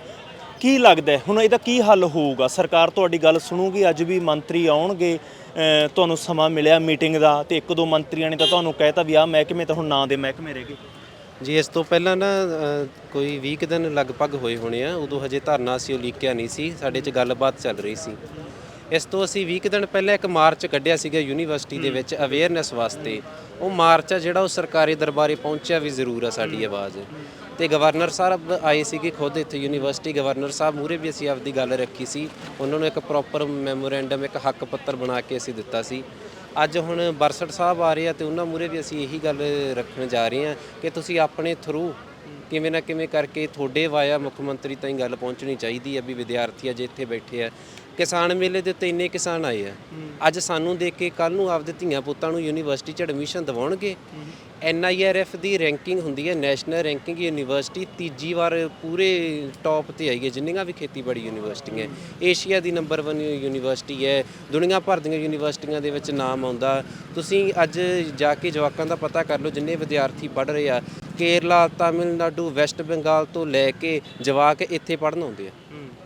ਕੀ ਲੱਗਦਾ ਹੁਣ ਇਹਦਾ ਕੀ ਹੱਲ ਹੋਊਗਾ? ਸਰਕਾਰ ਤੁਹਾਡੀ ਗੱਲ ਸੁਣੂਗੀ, ਅੱਜ ਵੀ ਮੰਤਰੀ ਆਉਣਗੇ ਤੁਹਾਨੂੰ ਸਮਾਂ ਮਿਲਿਆ ਮੀਟਿੰਗ ਦਾ ਤੇ ਇੱਕ ਦੋ ਮੰਤਰੀਆਂ ਨੇ ਤਾਂ ਤੁਹਾਨੂੰ ਕਹਿਤਾ ਵੀ ਆਹ ਮਹਿਕਮੇ ਤਾਂ ਹੁਣ ਨਾਂ ਦੇ ਮਹਿਕਮੇ ਰਹਿ ਗਏ। ਜੀ ਇਸ ਤੋਂ ਪਹਿਲਾਂ ਨਾ ਅ, ਕੋਈ 20 ਕੁ ਦਿਨ ਲਗਭਗ ਹੋਏ ਹੋਣੇ ਆ ਉਦੋਂ ਹਜੇ ਧਰਨਾ ਸੀ ਉਲੀਕਿਆ ਨਹੀਂ ਸੀ ਸਾਡੇ 'ਚ ਗੱਲਬਾਤ ਚੱਲ ਰਹੀ ਸੀ। ਇਸ ਤੋਂ ਅਸੀਂ 20 ਕੁ ਦਿਨ ਪਹਿਲਾਂ ਇੱਕ ਮਾਰਚ ਕੱਢਿਆ ਸੀਗਾ ਯੂਨੀਵਰਸਿਟੀ ਦੇ ਵਿੱਚ ਅਵੇਅਰਨੈਸ ਵਾਸਤੇ। ਉਹ ਮਾਰਚ ਆ ਜਿਹੜਾ ਉਹ ਸਰਕਾਰੀ ਦਰਬਾਰੇ ਪਹੁੰਚਿਆ ਵੀ ਜ਼ਰੂਰ ਆ ਸਾਡੀ ਆਵਾਜ਼। ਤੇ ਗਵਰਨਰ ਸਾਹਿਬ ਆਏ ਸੀਗੇ ਖੁਦ ਇੱਥੇ ਯੂਨੀਵਰਸਿਟੀ ਗਵਰਨਰ ਸਾਹਿਬ ਮੂਰੇ ਵੀ ਅਸੀਂ ਆਪਦੀ ਗੱਲ ਰੱਖੀ ਸੀ। ਉਹਨਾਂ ਨੂੰ ਇੱਕ ਪ੍ਰੋਪਰ ਮੈਮੋਰੈਂਡਮ ਇੱਕ ਹੱਕ ਪੱਤਰ ਬਣਾ ਕੇ ਅਸੀਂ ਦਿੱਤਾ ਸੀ। ਅੱਜ ਹੁਣ ਬਰਸਟ ਸਾਹਿਬ ਆ ਰਹੇ ਆ ਤੇ ਉਹਨਾਂ ਮੂਰੇ ਵੀ ਅਸੀਂ ਇਹੀ ਗੱਲ ਰੱਖਣ ਜਾ ਰਹੇ ਹਾਂ ਕਿ ਤੁਸੀਂ ਆਪਣੇ ਥਰੂ ਕਿਵੇਂ ਨਾ ਕਿਵੇਂ ਕਰਕੇ ਤੁਹਾਡੇ ਵਾਇਆ ਮੁੱਖ ਮੰਤਰੀ ਤਾਈਂ ਗੱਲ ਪਹੁੰਚਣੀ ਚਾਹੀਦੀ ਹੈ ਵੀ ਵਿਦਿਆਰਥੀ ਅਜੇ ਇੱਥੇ ਬੈਠੇ ਆ। ਕਿਸਾਨ ਮੇਲੇ ਦੇ ਉੱਤੇ ਇੰਨੇ ਕਿਸਾਨ ਆਏ ਆ। ਅੱਜ ਸਾਨੂੰ ਦੇਖ ਕੇ ਕੱਲ ਨੂੰ ਆਪਦੇ ਧੀਆਂ ਪੁੱਤਾਂ ਨੂੰ ਯੂਨੀਵਰਸਿਟੀ 'ਚ ਐਡਮਿਸ਼ਨ ਦਿਵਾਉਣਗੇ। ਐਨਆਈਆਰਐਫ ਦੀ ਰੈਂਕਿੰਗ ਹੁੰਦੀ ਹੈ ਨੈਸ਼ਨਲ ਰੈਂਕਿੰਗ ਯੂਨੀਵਰਸਿਟੀ ਤੀਜੀ ਵਾਰ ਪੂਰੇ ਟੌਪ ਤੇ ਆਈ ਹੈ ਜਿੰਨੀਆਂ ਵੀ ਖੇਤੀਬਾੜੀ ਯੂਨੀਵਰਸਿਟੀਆਂ ਏਸ਼ੀਆ ਦੀ ਨੰਬਰ 1 ਯੂਨੀਵਰਸਿਟੀ ਹੈ ਦੁਨੀਆ ਭਰ ਦੀਆਂ ਯੂਨੀਵਰਸਿਟੀਆਂ ਦੇ ਵਿੱਚ ਨਾਮ ਆਉਂਦਾ। ਤੁਸੀਂ ਅੱਜ ਜਾ ਕੇ ਜਵਾਕਾਂ ਦਾ ਪਤਾ ਕਰ ਲਓ ਜਿੰਨੇ ਵਿਦਿਆਰਥੀ ਪੜ੍ਹ ਰਹੇ ਆ। ਕੇਰਲਾ ਤਾਮਿਲਨਾਡੂ ਵੈਸਟ ਬੰਗਾਲ ਤੋਂ ਲੈ ਕੇ ਜਵਾਕ ਇੱਥੇ ਪੜ੍ਹਨ ਆਉਂਦੇ ਆ।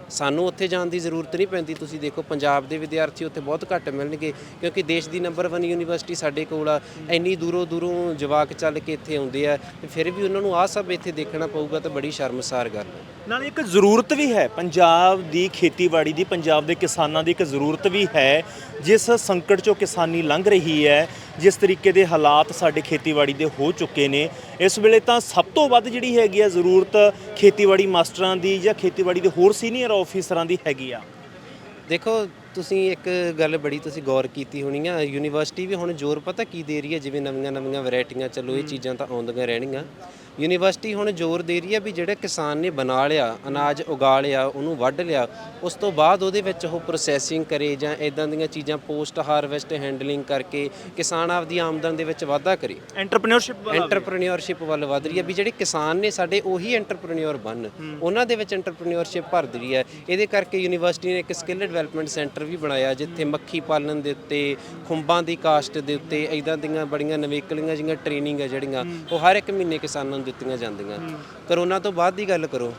ਸਾਨੂੰ ਉੱਥੇ ਜਾਣ ਦੀ ਜ਼ਰੂਰਤ ਨਹੀਂ ਪੈਂਦੀ। ਤੁਸੀਂ ਦੇਖੋ, ਪੰਜਾਬ ਦੇ ਵਿਦਿਆਰਥੀ ਉੱਥੇ ਬਹੁਤ ਘੱਟ ਮਿਲਣਗੇ, ਕਿਉਂਕਿ ਦੇਸ਼ ਦੀ ਨੰਬਰ 1 ਯੂਨੀਵਰਸਿਟੀ ਸਾਡੇ ਕੋਲ ਆ। ਇੰਨੀ ਦੂਰੋਂ ਦੂਰੋਂ ਜਵਾਕ ਚੱਲ ਕੇ ਇੱਥੇ ਆਉਂਦੇ ਆ, ਤੇ ਫਿਰ ਵੀ ਉਹਨਾਂ ਨੂੰ ਆਹ ਸਭ ਇੱਥੇ ਦੇਖਣਾ ਪਊਗਾ ਤਾਂ ਬੜੀ ਸ਼ਰਮਸਾਰ ਗੱਲ ਹੈ। ਨਾਲ ਇੱਕ ਜ਼ਰੂਰਤ ਵੀ ਹੈ, ਪੰਜਾਬ ਦੀ ਖੇਤੀਬਾੜੀ ਦੀ, ਪੰਜਾਬ ਦੇ ਕਿਸਾਨਾਂ ਦੀ ਇੱਕ ਜ਼ਰੂਰਤ ਵੀ ਹੈ। ਜਿਸ ਸੰਕਟ ਚੋਂ ਕਿਸਾਨੀ ਲੰਘ ਰਹੀ ਹੈ ਜਿਸ ਤਰੀਕੇ ਦੇ ਹਾਲਾਤ ਸਾਡੇ ਖੇਤੀਬਾੜੀ ਦੇ ਹੋ ਚੁੱਕੇ ਨੇ ਇਸ ਵੇਲੇ ਤਾਂ ਸਭ ਤੋਂ ਵੱਧ ਜਿਹੜੀ ਹੈਗੀ ਆ ਜ਼ਰੂਰਤ ਖੇਤੀਬਾੜੀ ਮਾਸਟਰਾਂ ਦੀ ਜਾਂ ਖੇਤੀਬਾੜੀ ਦੇ ਹੋਰ ਸੀਨੀਅਰ ਆਫੀਸਰਾਂ ਦੀ ਹੈਗੀ ਆ। ਦੇਖੋ ਤੁਸੀਂ ਇੱਕ ਗੱਲ ਬੜੀ ਤੁਸੀਂ ਗੌਰ ਕੀਤੀ ਹੋਣੀ ਆ ਯੂਨੀਵਰਸਿਟੀ ਵੀ ਹੁਣ ਜ਼ੋਰ ਪਤਾ ਕੀ ਦੇ ਰਹੀ ਹੈ ਜਿਵੇਂ ਨਵੀਆਂ ਨਵੀਆਂ ਵੈਰਾਈਟੀਆਂ ਚੱਲੋ ਇਹ ਚੀਜ਼ਾਂ ਤਾਂ ਆਉਂਦੀਆਂ ਰਹਿਣੀਆਂ ਯੂਨੀਵਰਸਿਟੀ ਹੁਣ ਜ਼ੋਰ ਦੇ ਰਹੀ ਹੈ ਵੀ ਜਿਹੜੇ ਕਿਸਾਨ ਨੇ ਬਣਾ ਲਿਆ ਅਨਾਜ ਉਗਾ ਲਿਆ ਉਹਨੂੰ ਵੱਢ ਲਿਆ ਉਸ ਤੋਂ ਬਾਅਦ ਉਹਦੇ ਵਿੱਚ ਉਹ ਪ੍ਰੋਸੈਸਿੰਗ ਕਰੇ ਜਾਂ ਇਦਾਂ ਦੀਆਂ ਚੀਜ਼ਾਂ ਪੋਸਟ ਹਾਰਵੈਸਟ ਹੈਂਡਲਿੰਗ ਕਰਕੇ ਕਿਸਾਨ ਆਪਦੀ ਆਮਦਨ ਦੇ ਵਿੱਚ ਵਾਧਾ ਕਰੇ। ਐਂਟਰਪ੍ਰੀਨਿਓਰਸ਼ਿਪ ਐਂਟਰਪ੍ਰੀਨਿਓਰਸ਼ਿਪ ਵੱਲ ਵਧ ਰਹੀ ਹੈ ਵੀ ਜਿਹੜੇ ਕਿਸਾਨ ਨੇ ਸਾਡੇ ਉਹੀ ਐਂਟਰਪ੍ਰੀਨਿਓਰ ਬਣ ਉਹਨਾਂ ਦੇ ਵਿੱਚ ਐਂਟਰਪ੍ਰੀਨਿਓਰਸ਼ਿਪ ਭਰ ਰਹੀ ਹੈ। ਇਹਦੇ ਕਰਕੇ ਯੂਨੀਵਰਸਿਟੀ ਨੇ ਇੱਕ ਸਕਿੱਲ ਡਿਵੈਲਪਮੈਂਟ ਸੈਂਟਰ ਵੀ ਬਣਾਇਆ ਜਿੱਥੇ ਮੱਖੀ ਪਾਲਣ ਦੇ ਉੱਤੇ ਖੁੰਬਾਂ ਦੀ ਕਾਸ਼ਟ ਦੇ ਉੱਤੇ ਇਦਾਂ ਦੀਆਂ ਬੜੀਆਂ ਨਵੇਕਲੀਆਂ ਜਿਹੀਆਂ ਟ੍ਰੇਨਿੰਗ ਹੈ ਜਿਹੜੀਆਂ ਉਹ ਹਰ ਇੱਕ ਮਹੀਨੇ ਕਿਸਾਨਾਂ ਦਿੱਤੀਆਂ ਜਾਂਦੀਆਂ। ਕਰੋਨਾ ਤੋਂ ਬਾਅਦ ਦੀ ਗੱਲ ਕਰੋ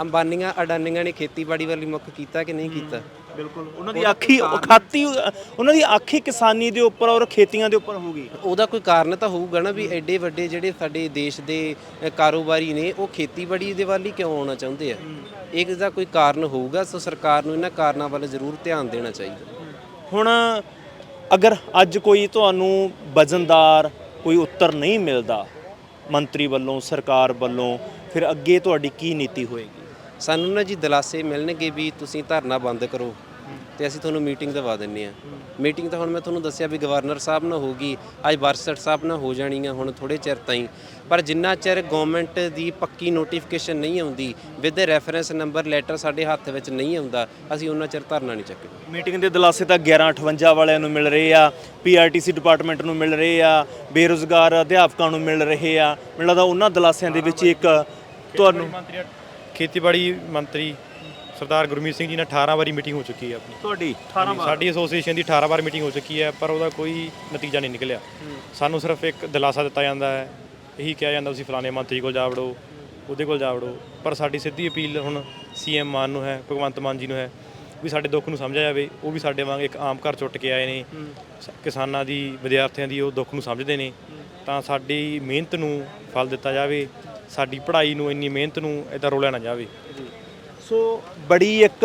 ਅੰਬਾਨੀਆਂ ਅਡਾਨੀਆਂ ਨੇ ਖੇਤੀਬਾੜੀ ਵੱਲ ਮੁੱਖ ਕੀਤਾ ਕਿ ਨਹੀਂ ਕੀਤਾ? ਬਿਲਕੁਲ। ਉਹਨਾਂ ਦੀ ਆਖੀ ਖਾਤੀ ਉਹਨਾਂ ਦੀ ਆਖੀ ਕਿਸਾਨੀ ਦੇ ਉੱਪਰ ਔਰ ਖੇਤੀਆਂ ਦੇ ਉੱਪਰ ਹੋਊਗੀ। ਉਹਦਾ ਕੋਈ ਕਾਰਨ ਤਾਂ ਹੋਊਗਾ ਨਾ ਵੀ ਐਡੇ ਵੱਡੇ ਜਿਹੜੇ ਸਾਡੇ ਦੇਸ਼ ਦੇ ਕਾਰੋਬਾਰੀ ਨੇ ਉਹ ਖੇਤੀਬਾੜੀ ਦੇ ਵੱਲ ਹੀ ਕਿਉਂ ਆਉਣਾ ਚਾਹੁੰਦੇ ਆ? ਇੱਕ ਦਾ ਕੋਈ ਕਾਰਨ ਹੋਊਗਾ ਸੋ ਸਰਕਾਰ ਨੂੰ ਇਹਨਾਂ ਕਾਰਨਾਂ ਵੱਲ ਜ਼ਰੂਰ ਧਿਆਨ ਦੇਣਾ ਚਾਹੀਦਾ। ਹੁਣ ਅਗਰ ਅੱਜ ਕੋਈ ਤੁਹਾਨੂੰ ਵਜ਼ਨਦਾਰ ਕੋਈ ਉੱਤਰ ਨਹੀਂ ਮਿਲਦਾ ਮੰਤਰੀ ਵੱਲੋਂ, ਸਰਕਾਰ ਵੱਲੋਂ, ਫਿਰ ਅੱਗੇ ਤੁਹਾਡੀ ਕੀ ਨੀਤੀ ਹੋਏਗੀ? ਸਾਨੂੰ ਨਾ ਜੀ ਦਿਲਾਸੇ ਮਿਲਣਗੇ ਵੀ ਤੁਸੀਂ ਧਰਨਾ ਬੰਦ ਕਰੋ। ਤੇ ਅਸੀਂ ਤੁਹਾਨੂੰ ਮੀਟਿੰਗ ਦਵਾ ਦਿੰਨੇ ਆ ਮੀਟਿੰਗ ਤਾਂ ਹੁਣ ਮੈਂ ਤੁਹਾਨੂੰ ਦੱਸਿਆ ਵੀ ਗਵਰਨਰ ਸਾਹਿਬ ਨਾਲ ਹੋਗੀ ਅੱਜ ਬਰਸਟ ਸਾਹਿਬ ਨਾਲ ਹੋ ਜਾਣੀ ਆ ਹੁਣ ਥੋੜੇ ਚਿਰ ਤਾਈਂ। ਪਰ ਜਿੰਨਾ ਚਿਰ ਗਵਰਨਮੈਂਟ ਦੀ ਪੱਕੀ ਨੋਟੀਫਿਕੇਸ਼ਨ ਨਹੀਂ ਆਉਂਦੀ ਵਿਦ ਰੈਫਰੈਂਸ ਨੰਬਰ ਲੈਟਰ ਸਾਡੇ ਹੱਥ ਵਿੱਚ ਨਹੀਂ ਆਉਂਦਾ ਅਸੀਂ ਉਹਨਾਂ ਚਿਰ ਧਰਨਾ ਨਹੀਂ ਚੱਕਦੇ ਮੀਟਿੰਗ ਦੇ ਦਿਲਾਸੇ ਤਾਂ 1158 ਵਾਲਿਆਂ ਨੂੰ ਮਿਲ ਰਹੇ ਆ ਪੀਆਰਟੀਸੀ ਡਿਪਾਰਟਮੈਂਟ ਨੂੰ ਮਿਲ ਰਹੇ ਆ ਬੇਰੁਜ਼ਗਾਰ ਅਧਿਆਪਕਾਂ ਨੂੰ ਮਿਲ ਰਹੇ ਆ। ਮੈਨੂੰ ਲੱਗਦਾ ਉਹਨਾਂ ਦਿਲਾਸਿਆਂ ਦੇ ਵਿੱਚ ਇੱਕ ਤੁਹਾਨੂੰ ਖੇਤੀਬਾੜੀ ਮੰਤਰੀ ਸਰਦਾਰ ਗੁਰਮੀਤ ਸਿੰਘ ਜੀ ਨਾਲ 18 ਵਾਰੀ ਮੀਟਿੰਗ ਹੋ ਚੁੱਕੀ ਹੈ ਆਪਣੀ। ਤੁਹਾਡੀ? 18 ਸਾਡੀ ਐਸੋਸੀਏਸ਼ਨ ਦੀ 18 ਵਾਰ ਮੀਟਿੰਗ ਹੋ ਚੁੱਕੀ ਹੈ ਪਰ ਉਹਦਾ ਕੋਈ ਨਤੀਜਾ ਨਹੀਂ ਨਿਕਲਿਆ। ਸਾਨੂੰ ਸਿਰਫ ਇੱਕ ਦਿਲਾਸਾ ਦਿੱਤਾ ਜਾਂਦਾ ਹੈ ਇਹੀ ਕਿਹਾ ਜਾਂਦਾ ਤੁਸੀਂ ਫਲਾਣੇ ਮੰਤਰੀ ਕੋਲ ਜਾ ਵੜੋ ਉਹਦੇ ਕੋਲ ਜਾ ਵੜੋ। ਪਰ ਸਾਡੀ ਸਿੱਧੀ ਅਪੀਲ ਹੁਣ ਸੀਐਮ ਮਾਨ ਨੂੰ ਹੈ ਭਗਵੰਤ ਮਾਨ ਜੀ ਨੂੰ ਹੈ ਵੀ ਸਾਡੇ ਦੁੱਖ ਨੂੰ ਸਮਝਿਆ ਜਾਵੇ। ਉਹ ਵੀ ਸਾਡੇ ਵਾਂਗ ਇੱਕ ਆਮ ਘਰ ਚੁੱਟ ਕੇ ਆਏ ਨੇ। ਕਿਸਾਨਾਂ ਦੀ ਵਿਦਿਆਰਥੀਆਂ ਦੀ ਉਹ ਦੁੱਖ ਨੂੰ ਸਮਝਦੇ ਨੇ। ਤਾਂ ਸਾਡੀ ਮਿਹਨਤ ਨੂੰ ਫਲ ਦਿੱਤਾ ਜਾਵੇ। ਸਾਡੀ ਪੜ੍ਹਾਈ ਨੂੰ ਇੰਨੀ ਮਿਹਨਤ ਨੂੰ ਇਦਾਂ ਰੋਲਿਆ ਨਾ ਜਾਵੇ। ਸੋ ਬੜੀ ਇੱਕ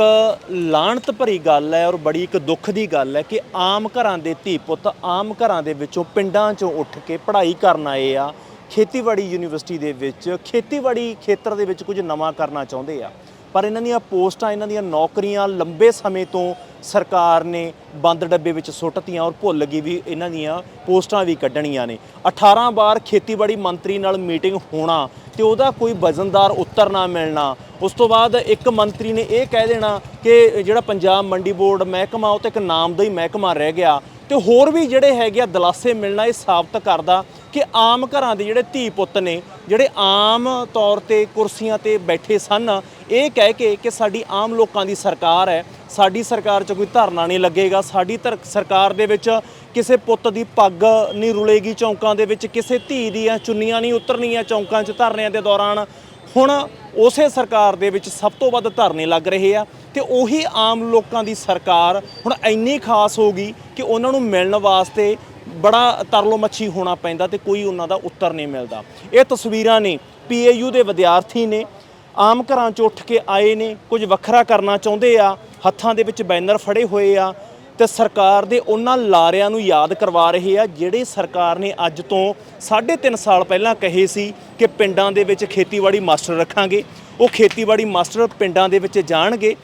ਲਾਣਤ ਭਰੀ ਗੱਲ ਹੈ ਔਰ ਬੜੀ ਇੱਕ ਦੁੱਖ ਦੀ ਗੱਲ ਹੈ ਕਿ ਆਮ ਘਰਾਂ ਦੇ ਧੀ ਪੁੱਤ ਆਮ ਘਰਾਂ ਦੇ ਵਿੱਚੋਂ ਪਿੰਡਾਂ ਚੋਂ ਉੱਠ ਕੇ ਪੜ੍ਹਾਈ ਕਰਨ ਆਏ ਆ, ਖੇਤੀਬਾੜੀ ਯੂਨੀਵਰਸਿਟੀ ਦੇ ਵਿੱਚ, ਖੇਤੀਬਾੜੀ ਖੇਤਰ ਦੇ ਵਿੱਚ ਕੁਝ ਨਵਾਂ ਕਰਨਾ ਚਾਹੁੰਦੇ ਆ। ਪਰ ਇਹਨਾਂ ਦੀਆਂ ਪੋਸਟਾਂ, ਇਹਨਾਂ ਦੀਆਂ ਨੌਕਰੀਆਂ ਲੰਬੇ ਸਮੇਂ ਤੋਂ ਸਰਕਾਰ ਨੇ ਬੰਦ ਡੱਬੇ ਵਿੱਚ ਸੁੱਟਤੀਆਂ ਔਰ ਭੁੱਲ ਗਈ ਵੀ ਇਹਨਾਂ ਦੀਆਂ ਪੋਸਟਾਂ ਵੀ ਕੱਢਣੀਆਂ ਨੇ। 18 ਵਾਰ ਖੇਤੀਬਾੜੀ ਮੰਤਰੀ ਨਾਲ ਮੀਟਿੰਗ ਹੋਣਾ ਤੇ ਉਹਦਾ ਕੋਈ ਵਜ਼ਨਦਾਰ ਉੱਤਰ ਨਾ ਮਿਲਣਾ, ਉਸ ਤੋਂ ਬਾਅਦ ਇੱਕ ਮੰਤਰੀ ਨੇ ਇਹ ਕਹਿ ਦੇਣਾ ਕਿ ਜਿਹੜਾ ਪੰਜਾਬ ਮੰਡੀ ਬੋਰਡ ਮਹਿਕਮਾ, ਉਹ ਤਾਂ ਇੱਕ ਨਾਮਦੇਹੀ ਮਹਿਕਮਾ ਰਹਿ ਗਿਆ ਤੇ ਹੋਰ ਵੀ ਜਿਹੜੇ ਹੈਗੇ ਆ ਦਲਾਸੇ ਮਿਲਣਾ, ਇਹ ਸਾਬਤ ਕਰਦਾ। ਕਿ ਆਮ ਘਰਾਂ ਦੇ ਜਿਹੜੇ ਧੀ ਪੁੱਤ ਨੇ, ਜਿਹੜੇ ਆਮ ਤੌਰ ਤੇ ਕੁਰਸੀਆਂ ਤੇ ਬੈਠੇ ਸਨ, ਇਹ ਕਹਿ ਕੇ ਕਿ ਸਾਡੀ ਆਮ ਲੋਕਾਂ ਦੀ ਸਰਕਾਰ ਹੈ, ਸਾਡੀ ਸਰਕਾਰ 'ਚ ਕੋਈ ਧਰਨਾ ਨਹੀਂ ਲੱਗੇਗਾ, ਸਾਡੀ ਧਰ- ਸਰਕਾਰ ਦੇ ਵਿੱਚ ਕਿਸੇ ਪੁੱਤ ਦੀ ਪੱਗ ਨਹੀਂ ਰੁਲੇਗੀ ਚੌਂਕਾਂ ਦੇ ਵਿੱਚ, ਕਿਸੇ ਧੀ ਦੀਆਂ ਚੁੰਨੀਆਂ ਨਹੀਂ ਉਤਰਨੀਆਂ ਚੌਂਕਾਂ 'ਚ ਧਰਨਿਆਂ ਦੇ ਦੌਰਾਨ। ਹੁਣ ਉਸੇ ਸਰਕਾਰ ਦੇ ਵਿੱਚ ਸਭ ਤੋਂ ਵੱਧ ਧਰਨੇ ਲੱਗ ਰਹੇ ਆ ਤੇ ਉਹੀ ਆਮ ਲੋਕਾਂ ਦੀ ਸਰਕਾਰ ਹੁਣ ਇੰਨੀ ਖਾਸ ਹੋ ਗਈ ਕਿ ਉਹਨਾਂ ਨੂੰ ਮਿਲਣ ਵਾਸਤੇ ਬੜਾ ਤਰਲੋ ਮੱਛੀ ਹੋਣਾ ਪੈਂਦਾ ਤੇ ਕੋਈ ਉਹਨਾਂ ਦਾ ਉੱਤਰ ਨਹੀਂ ਮਿਲਦਾ। ਇਹ ਤਸਵੀਰਾਂ ਨੇ ਪੀਏਯੂ ਦੇ ਵਿਦਿਆਰਥੀ ਨੇ, ਆਮ ਘਰਾਂ 'ਚ ਉੱਠ ਕੇ ਆਏ ਨੇ, ਕੁਝ ਵੱਖਰਾ ਕਰਨਾ ਚਾਹੁੰਦੇ ਆ, ਹੱਥਾਂ ਦੇ ਵਿੱਚ ਬੈਨਰ ਫੜੇ ਹੋਏ ਆ ਤੇ ਸਰਕਾਰ ਦੇ ਉਹਨਾਂ ਲਾਰਿਆਂ ਨੂੰ ਯਾਦ ਕਰਵਾ ਰਹੇ ਆ, ਜਿਹੜੇ ਸਰਕਾਰ ਨੇ ਅੱਜ ਤੋਂ 3.5 ਸਾਲ ਪਹਿਲਾਂ ਕਹੇ ਸੀ ਕਿ ਪਿੰਡਾਂ ਦੇ ਵਿੱਚ ਖੇਤੀਬਾੜੀ ਮਾਸਟਰ ਰੱਖਾਂਗੇ। ਉਹ ਖੇਤੀਬਾੜੀ ਮਾਸਟਰ ਪਿੰਡਾਂ ਦੇ ਵਿੱਚ ਜਾਣਗੇ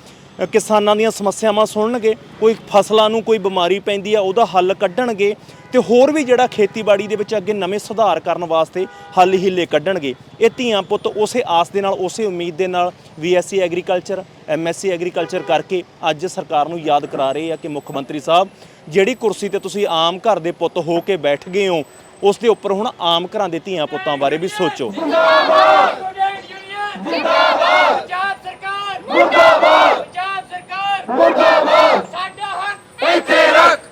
ਕਿਸਾਨਾਂ ਦੀਆਂ ਸਮੱਸਿਆਵਾਂ ਸੁਣਨਗੇ, ਕੋਈ ਫਸਲਾਂ ਨੂੰ ਕੋਈ ਬਿਮਾਰੀ ਪੈਂਦੀ ਆ, ਉਹਦਾ ਹੱਲ ਕੱਢਣਗੇ। ਤੇ ਹੋਰ ਵੀ ਜਿਹੜਾ ਖੇਤੀਬਾੜੀ ਦੇ ਵਿੱਚ ਅੱਗੇ ਨਵੇਂ ਸੁਧਾਰ ਕਰਨ ਵਾਸਤੇ ਹੱਲ ਹੀਲੇ ਕੱਢਣਗੇ। ਇਹ ਧੀਆਂ ਪੁੱਤ ਉਸੇ ਆਸ ਦੇ ਨਾਲ ਉਸੇ ਉਮੀਦ ਦੇ ਨਾਲ ਬੀਐਸਸੀ ਐਗਰੀਕਲਚਰ ਐਮਐਸਸੀ ਐਗਰੀਕਲਚਰ ਕਰਕੇ ਅੱਜ ਸਰਕਾਰ ਨੂੰ ਯਾਦ ਕਰਾ ਰਹੇ ਆ ਕਿ ਮੁੱਖ ਮੰਤਰੀ ਸਾਹਿਬ ਜਿਹੜੀ ਕੁਰਸੀ ਤੇ ਤੁਸੀਂ ਆਮ ਘਰ ਦੇ ਪੁੱਤ ਹੋ ਕੇ ਬੈਠ ਗਏ ਹੋ ਉਸ ਦੇ ਉੱਪਰ ਹੁਣ ਆਮ ਘਰਾਂ ਦੇ ਧੀਆਂ ਪੁੱਤਾਂ ਬਾਰੇ ਵੀ ਸੋਚੋ। ਸਟੂਡੈਂਟ ਯੂਨੀਅਨ ਜਿੰਦਾਬਾਦ! ਪੰਜਾਬ ਸਰਕਾਰ! ਮੁਰਦਾਬਾਦ! ਪੰਜਾਬ ਸਰਕਾਰ! ਮੁਰਦਾਬਾਦ! ਸਾਡਾ ਹੱਕ ਇੱਥੇ ਰੱਖ!